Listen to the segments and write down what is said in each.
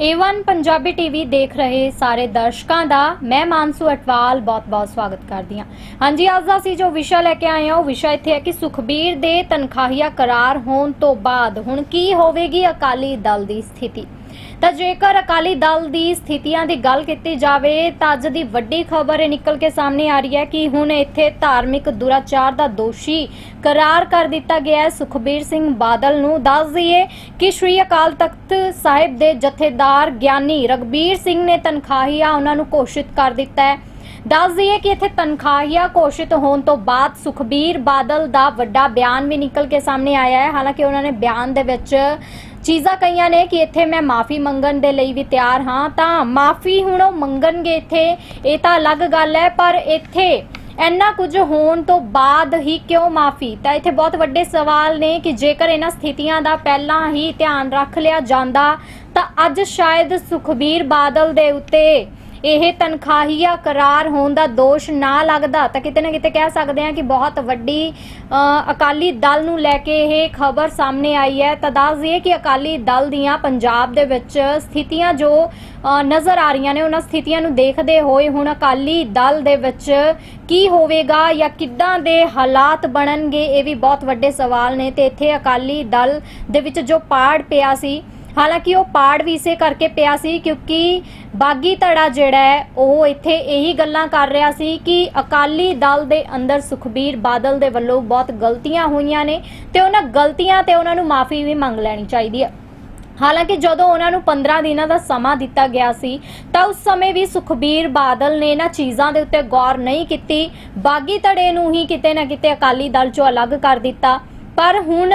Avon Punjabi TV ਦੇਖ ਰਹੇ ਸਾਰੇ ਦਰਸ਼ਕਾਂ ਦਾ ਮੈਂ ਮਾਨਸੂ ਅਟਵਾਲ ਬਹੁਤ-ਬਹੁਤ ਸਵਾਗਤ ਕਰਦੀ ਹਾਂ। ਹਾਂਜੀ, ਅੱਜ ਦਾ ਅਸੀਂ ਜੋ ਵਿਸ਼ਾ ਲੈ ਕੇ ਆਏ ਹਾਂ, ਉਹ ਵਿਸ਼ਾ ਇੱਥੇ ਹੈ ਕਿ ਸੁਖਬੀਰ ਦੇ ਤਨਖਾਹੀਆ ਕਰਾਰ ਹੋਣ ਤੋਂ ਬਾਅਦ ਹੁਣ ਕੀ ਹੋਵੇਗੀ ਅਕਾਲੀ ਦਲ ਦੀ ਸਥਿਤੀ? ਤਾਂ ਜੇਕਰ ਅਕਾਲੀ ਦਲ ਦੀ ਸਥਿਤੀਆਂ ਦੀ ਗੱਲ ਕੀਤੀ ਜਾਵੇ, ਤਾਂ ਅੱਜ ਦੀ ਵੱਡੀ ਖਬਰ ਨਿਕਲ ਕੇ ਸਾਹਮਣੇ ਆ ਰਹੀ ਹੈ ਕਿ ਹੁਣ ਇੱਥੇ ਧਾਰਮਿਕ ਦੁਰਾਚਾਰ ਦਾ ਦੋਸ਼ੀ ਕਰਾਰ ਕਰ ਦਿੱਤਾ ਗਿਆ ਹੈ। ਸੁਖਬੀਰ ਸਿੰਘ ਬਾਦਲ ਨੂੰ ਦੱਸ ਦਈਏ ਕਿ ਸ਼੍ਰੀ ਅਕਾਲ ਤਖਤ ਸਾਹਿਬ ਦੇ ਜਥੇਦਾਰ ਗਿਆਨੀ ਰਗਬੀਰ ਸਿੰਘ ਨੇ ਤਨਖਾਹੀਆ ਉਹਨਾਂ ਨੂੰ ਘੋਸ਼ਿਤ ਕਰ ਦਿੱਤਾ ਹੈ। ਦੱਸ ਦਈਏ ਕਿ ਇੱਥੇ ਤਨਖਾਹੀਆ ਘੋਸ਼ਿਤ ਹੋਣ ਤੋਂ ਬਾਅਦ ਸੁਖਬੀਰ ਬਾਦਲ ਦਾ ਵੱਡਾ ਬਿਆਨ ਵੀ ਨਿਕਲ ਕੇ ਸਾਹਮਣੇ ਆਇਆ ਹੈ। ਹਾਲਾਂਕਿ ਉਹਨਾਂ ਨੇ ਬਿਆਨ ਦੇ ਵਿੱਚ ਚੀਜ਼ਾਂ ਕਹੀਆਂ ਨੇ ਕਿ ਇੱਥੇ ਮੈਂ ਮਾਫੀ ਮੰਗਣ ਦੇ ਲਈ ਵੀ ਤਿਆਰ ਹਾਂ। ਤਾਂ ਮਾਫੀ ਹੁਣ ਉਹ ਮੰਗਣਗੇ ਇੱਥੇ। ਇਹ ਤਾਂ ਅਲੱਗ ਗੱਲ ਹੈ, ਪਰ ਇੱਥੇ ਇੰਨਾ ਕੁਝ ਹੋਣ ਤੋਂ ਬਾਅਦ ਹੀ ਕਿਉਂ ਮਾਫੀ? ਤਾਂ ਇੱਥੇ ਬਹੁਤ ਵੱਡੇ ਸਵਾਲ ਨੇ ਕਿ ਜੇਕਰ ਇਹਨਾਂ ਸਥਿਤੀਆਂ ਦਾ ਪਹਿਲਾਂ ਹੀ ਧਿਆਨ ਰੱਖ ਲਿਆ ਜਾਂਦਾ, ਤਾਂ ਅੱਜ ਸ਼ਾਇਦ ਸੁਖਬੀਰ ਬਾਦਲ ਦੇ ਉੱਤੇ ਇਹ ਤਨਖਾਹੀਆ ਕਰਾਰ ਹੋਣ ਦਾ ਦੋਸ਼ ਨਾ ਲੱਗਦਾ ਤਾਂ ਕਿਤੇ ਨਾ ਕਿਤੇ ਕਹਿ ਸਕਦੇ ਹਾਂ ਕਿ ਬਹੁਤ ਵੱਡੀ ਅਕਾਲੀ ਦਲ ਨੂੰ ਲੈ ਕੇ ਇਹ ਖਬਰ ਸਾਹਮਣੇ ਆਈ ਹੈ। ਤਾਂ ਦੱਸ ਦਈਏ ਕਿ ਅਕਾਲੀ ਦਲ ਦੀਆਂ ਪੰਜਾਬ ਦੇ ਵਿੱਚ ਸਥਿਤੀਆਂ ਜੋ ਨਜ਼ਰ ਆ ਰਹੀਆਂ ਨੇ, ਉਹਨਾਂ ਸਥਿਤੀਆਂ ਨੂੰ ਦੇਖਦੇ ਹੋਏ ਹੁਣ ਅਕਾਲੀ ਦਲ ਦੇ ਵਿੱਚ ਕੀ ਹੋਵੇਗਾ ਜਾਂ ਕਿੱਦਾਂ ਦੇ ਹਾਲਾਤ ਬਣਨਗੇ, ਇਹ ਵੀ ਬਹੁਤ ਵੱਡੇ ਸਵਾਲ ਨੇ। ਤੇ ਇੱਥੇ ਅਕਾਲੀ ਦਲ ਦੇ ਵਿੱਚ ਜੋ ਪਾੜ ਪਿਆ ਸੀ ਹਾਲਾਂਕਿ ਉਹ ਪਾੜ ਵੀ ਇਸੇ ਕਰਕੇ ਪਿਆ ਸੀ ਕਿਉਂਕਿ ਬਾਗੀ ਧੜਾ ਜਿਹੜਾ ਹੈ, ਉਹ ਇੱਥੇ ਇਹੀ ਗੱਲਾਂ ਕਰ ਰਿਹਾ ਸੀ ਕਿ ਅਕਾਲੀ ਦਲ ਦੇ ਅੰਦਰ ਸੁਖਬੀਰ ਬਾਦਲ ਦੇ ਵੱਲੋਂ ਬਹੁਤ ਗਲਤੀਆਂ ਹੋਈਆਂ ਨੇ ਤੇ ਉਹਨਾਂ ਗਲਤੀਆਂ ਤੇ ਉਹਨਾਂ ਨੂੰ ਮਾਫੀ ਵੀ ਮੰਗ ਲੈਣੀ ਚਾਹੀਦੀ ਹੈ। ਹਾਲਾਂਕਿ ਜਦੋਂ ਉਹਨਾਂ ਨੂੰ 15 ਦਿਨਾਂ ਦਾ ਸਮਾਂ ਦਿੱਤਾ ਗਿਆ ਸੀ, ਤਾਂ ਉਸ ਸਮੇਂ ਵੀ ਸੁਖਬੀਰ ਬਾਦਲ ਨੇ ਇਹਨਾਂ ਚੀਜ਼ਾਂ ਦੇ ਉੱਤੇ ਗੌਰ ਨਹੀਂ ਕੀਤੀ। ਬਾਗੀ ਧੜੇ ਨੂੰ ਹੀ ਕਿਤੇ ਨਾ ਕਿਤੇ ਅਕਾਲੀ ਦਲ ਚੋਂ ਅਲੱਗ ਕਰ ਦਿੱਤਾ। ਪਰ ਹੁਣ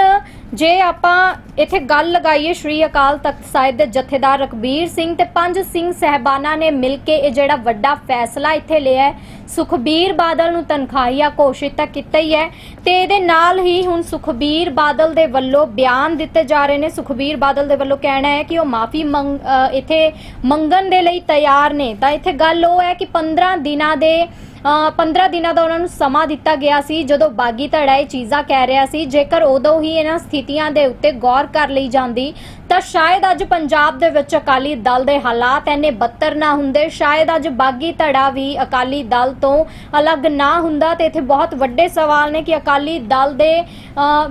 ਜੇ ਆਪਾਂ ਇੱਥੇ ਗੱਲ ਲਗਾਈਏ ਸ਼੍ਰੀ ਅਕਾਲ ਤਖਤ ਸਾਹਿਬ ਦੇ ਜਥੇਦਾਰ ਰਕਬੀਰ ਸਿੰਘ ਤੇ ਪੰਜ ਸਿੰਘ ਸਹਿਬਾਨਾ ਨੇ ਮਿਲ ਕੇ ਇਹ ਜਿਹੜਾ ਵੱਡਾ ਫੈਸਲਾ ਇੱਥੇ ਲਿਆ ਹੈ ਸੁਖਬੀਰ ਬਾਦਲ ਨੂੰ ਤਨਖਾਹੀਆ ਘੋਸ਼ਿਤ ਤਾਂ ਕੀਤਾ ਹੀ ਹੈ ਤੇ ਇਹਦੇ ਨਾਲ ਹੀ ਹੁਣ ਸੁਖਬੀਰ ਬਾਦਲ ਦੇ ਵੱਲੋਂ ਬਿਆਨ ਦਿੱਤੇ ਜਾ ਰਹੇ ਨੇ। ਸੁਖਬੀਰ ਬਾਦਲ ਦੇ ਵੱਲੋਂ ਕਹਿਣਾ ਹੈ ਕਿ ਉਹ ਮਾਫੀ ਮੰਗ ਇੱਥੇ ਮੰਗਣ ਦੇ ਲਈ ਤਿਆਰ ਨੇ। ਤਾਂ ਇੱਥੇ ਗੱਲ ਉਹ ਹੈ ਕਿ 15 ਦਿਨਾਂ ਦੇ ਅ, 15 ਦਿਨਾਂ ਦਾ ਉਹਨਾਂ ਨੂੰ ਸਮਾਂ ਦਿੱਤਾ ਗਿਆ ਸੀ। ਜਦੋਂ ਬਾਗੀ ਧੜਾ ਇਹ ਚੀਜ਼ਾਂ ਕਹਿ ਰਿਹਾ ਸੀ ਜੇਕਰ ਉਦੋਂ ਹੀ ਇਹਨਾਂ ਸਥਿਤੀਆਂ ਦੇ ਉੱਤੇ ਗੌਰ ਕਰ ਲਈ ਜਾਂਦੀ, ਤਾਂ ਸ਼ਾਇਦ ਅੱਜ ਪੰਜਾਬ ਦੇ ਵਿੱਚ ਅਕਾਲੀ ਦਲ ਦੇ ਹਾਲਾਤ ਐਨੇ ਬੱਤਰ ਨਾ ਹੁੰਦੇ, ਸ਼ਾਇਦ ਅੱਜ ਬਾਗੀ ਧੜਾ ਵੀ ਅਕਾਲੀ ਦਲ ਤੋਂ ਅਲੱਗ ਨਾ ਹੁੰਦਾ, ਤੇ ਇੱਥੇ ਬਹੁਤ ਵੱਡੇ ਸਵਾਲ ਨੇ ਕਿ ਅਕਾਲੀ ਦਲ ਦੇ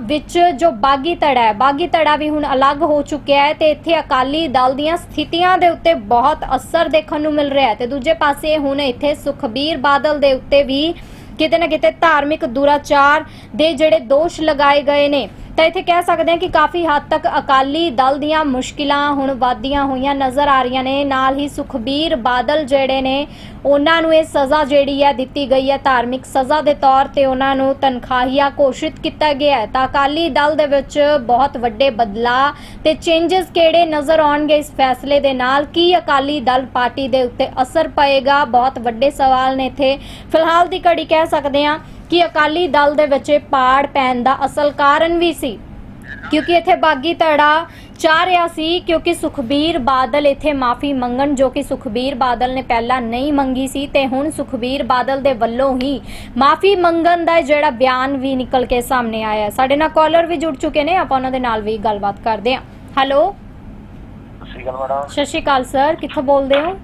ਵਿੱਚ ਜੋ ਬਾਗੀ ਧੜਾ ਹੈ, ਬਾਗੀ ਧੜਾ ਵੀ ਹੁਣ ਅਲੱਗ ਹੋ ਚੁੱਕਿਆ ਹੈ, ਤੇ ਇੱਥੇ ਅਕਾਲੀ ਦਲ ਦੀਆਂ ਸਥਿਤੀਆਂ ਦੇ ਉੱਤੇ ਬਹੁਤ ਅਸਰ ਦੇਖਣ ਨੂੰ ਮਿਲ ਰਿਹਾ ਹੈ। ਤੇ ਦੂਜੇ ਪਾਸੇ ਹੁਣ ਇੱਥੇ ਸੁਖਬੀਰ ਬਾਦਲ ਦੇ ਉੱਤੇ ਵੀ ਕਿਤੇ ਨਾ ਕਿਤੇ ਧਾਰਮਿਕ ਦੁਰਾਚਾਰ ਦੇ ਜਿਹੜੇ ਦੋਸ਼ ਲਗਾਏ ਗਏ ਨੇ। ਤਾਂ ਇੱਥੇ ਕਹਿ ਸਕਦੇ ਹਾਂ ਕਿ ਕਾਫੀ ਹੱਦ ਤੱਕ ਅਕਾਲੀ ਦਲ ਦੀਆਂ ਮੁਸ਼ਕਿਲਾਂ ਹੁਣ ਵਧਦੀਆਂ ਹੋਈਆਂ ਨਜ਼ਰ ਆ ਰਹੀਆਂ ਨੇ। ਨਾਲ ਹੀ ਸੁਖਬੀਰ ਬਾਦਲ ਜਿਹੜੇ ਨੇ, ਉਹਨਾਂ ਨੂੰ ਇਹ ਸਜ਼ਾ ਜਿਹੜੀ ਹੈ ਦਿੱਤੀ ਗਈ ਹੈ, ਧਾਰਮਿਕ ਸਜ਼ਾ ਦੇ ਤੌਰ ਤੇ ਉਹਨਾਂ ਨੂੰ ਤਨਖਾਹੀਆ ਘੋਸ਼ਿਤ ਕੀਤਾ ਗਿਆ ਹੈ। ਤਾਂ ਅਕਾਲੀ ਦਲ ਦੇ ਵਿੱਚ ਬਹੁਤ ਵੱਡੇ ਬਦਲਾਅ ਤੇ ਚੇਂਜਸ ਕਿਹੜੇ ਨਜ਼ਰ ਆਉਣਗੇ ਇਸ ਫੈਸਲੇ ਦੇ ਨਾਲ? ਕੀ ਅਕਾਲੀ ਦਲ ਪਾਰਟੀ ਦੇ ਉੱਤੇ ਅਸਰ ਪਏਗਾ? ਬਹੁਤ ਵੱਡੇ ਸਵਾਲ ਨੇ ਇੱਥੇ। ਫਿਲਹਾਲ ਦੀ ਘੜੀ ਕਹਿ ਸਕਦੇ ਹਾਂ ਕਿ ਅਕਾਲੀ ਦਲ ਦੇ ਵਿੱਚ ਪਾੜ ਪੈਣ ਦਾ ਅਸਲ ਕਾਰਨ ਵੀ ਸੀ। ਕਿਉਂਕਿ ਇੱਥੇ ਬਾਗੀ ਧੜਾ ਚਾਹ ਰਿਹਾ ਸੀ ਕਿਉਂਕਿ ਸੁਖਬੀਰ ਬਾਦਲ ਇੱਥੇ ਮਾਫੀ ਮੰਗਣ ਜੋ ਕਿ ਸੁਖਬੀਰ ਬਾਦਲ ਨੇ ਪਹਿਲਾਂ ਨਹੀਂ ਮੰਗੀ ਸੀ ਤੇ ਹੁਣ ਸੁਖਬੀਰ ਬਾਦਲ ਦੇ ਵੱਲੋਂ ਹੀ ਮਾਫੀ ਮੰਗਣ ਦਾ ਜਿਹੜਾ ਬਿਆਨ ਵੀ ਨਿਕਲ ਕੇ ਸਾਹਮਣੇ ਆਇਆ। ਸਾਡੇ ਨਾਲ ਕਾਲਰ ਵੀ ਜੁੜ ਚੁੱਕੇ ਨੇ ਆਪਾਂ ਉਹਨਾਂ ਦੇ ਨਾਲ ਵੀ ਗੱਲਬਾਤ ਕਰਦੇ ਹਾਂ। ਹੈਲੋ ਸਤਿ ਸ਼੍ਰੀ ਅਕਾਲ ਸਰ ਕਿੱਥੋਂ ਬੋਲਦੇ ਹੋ?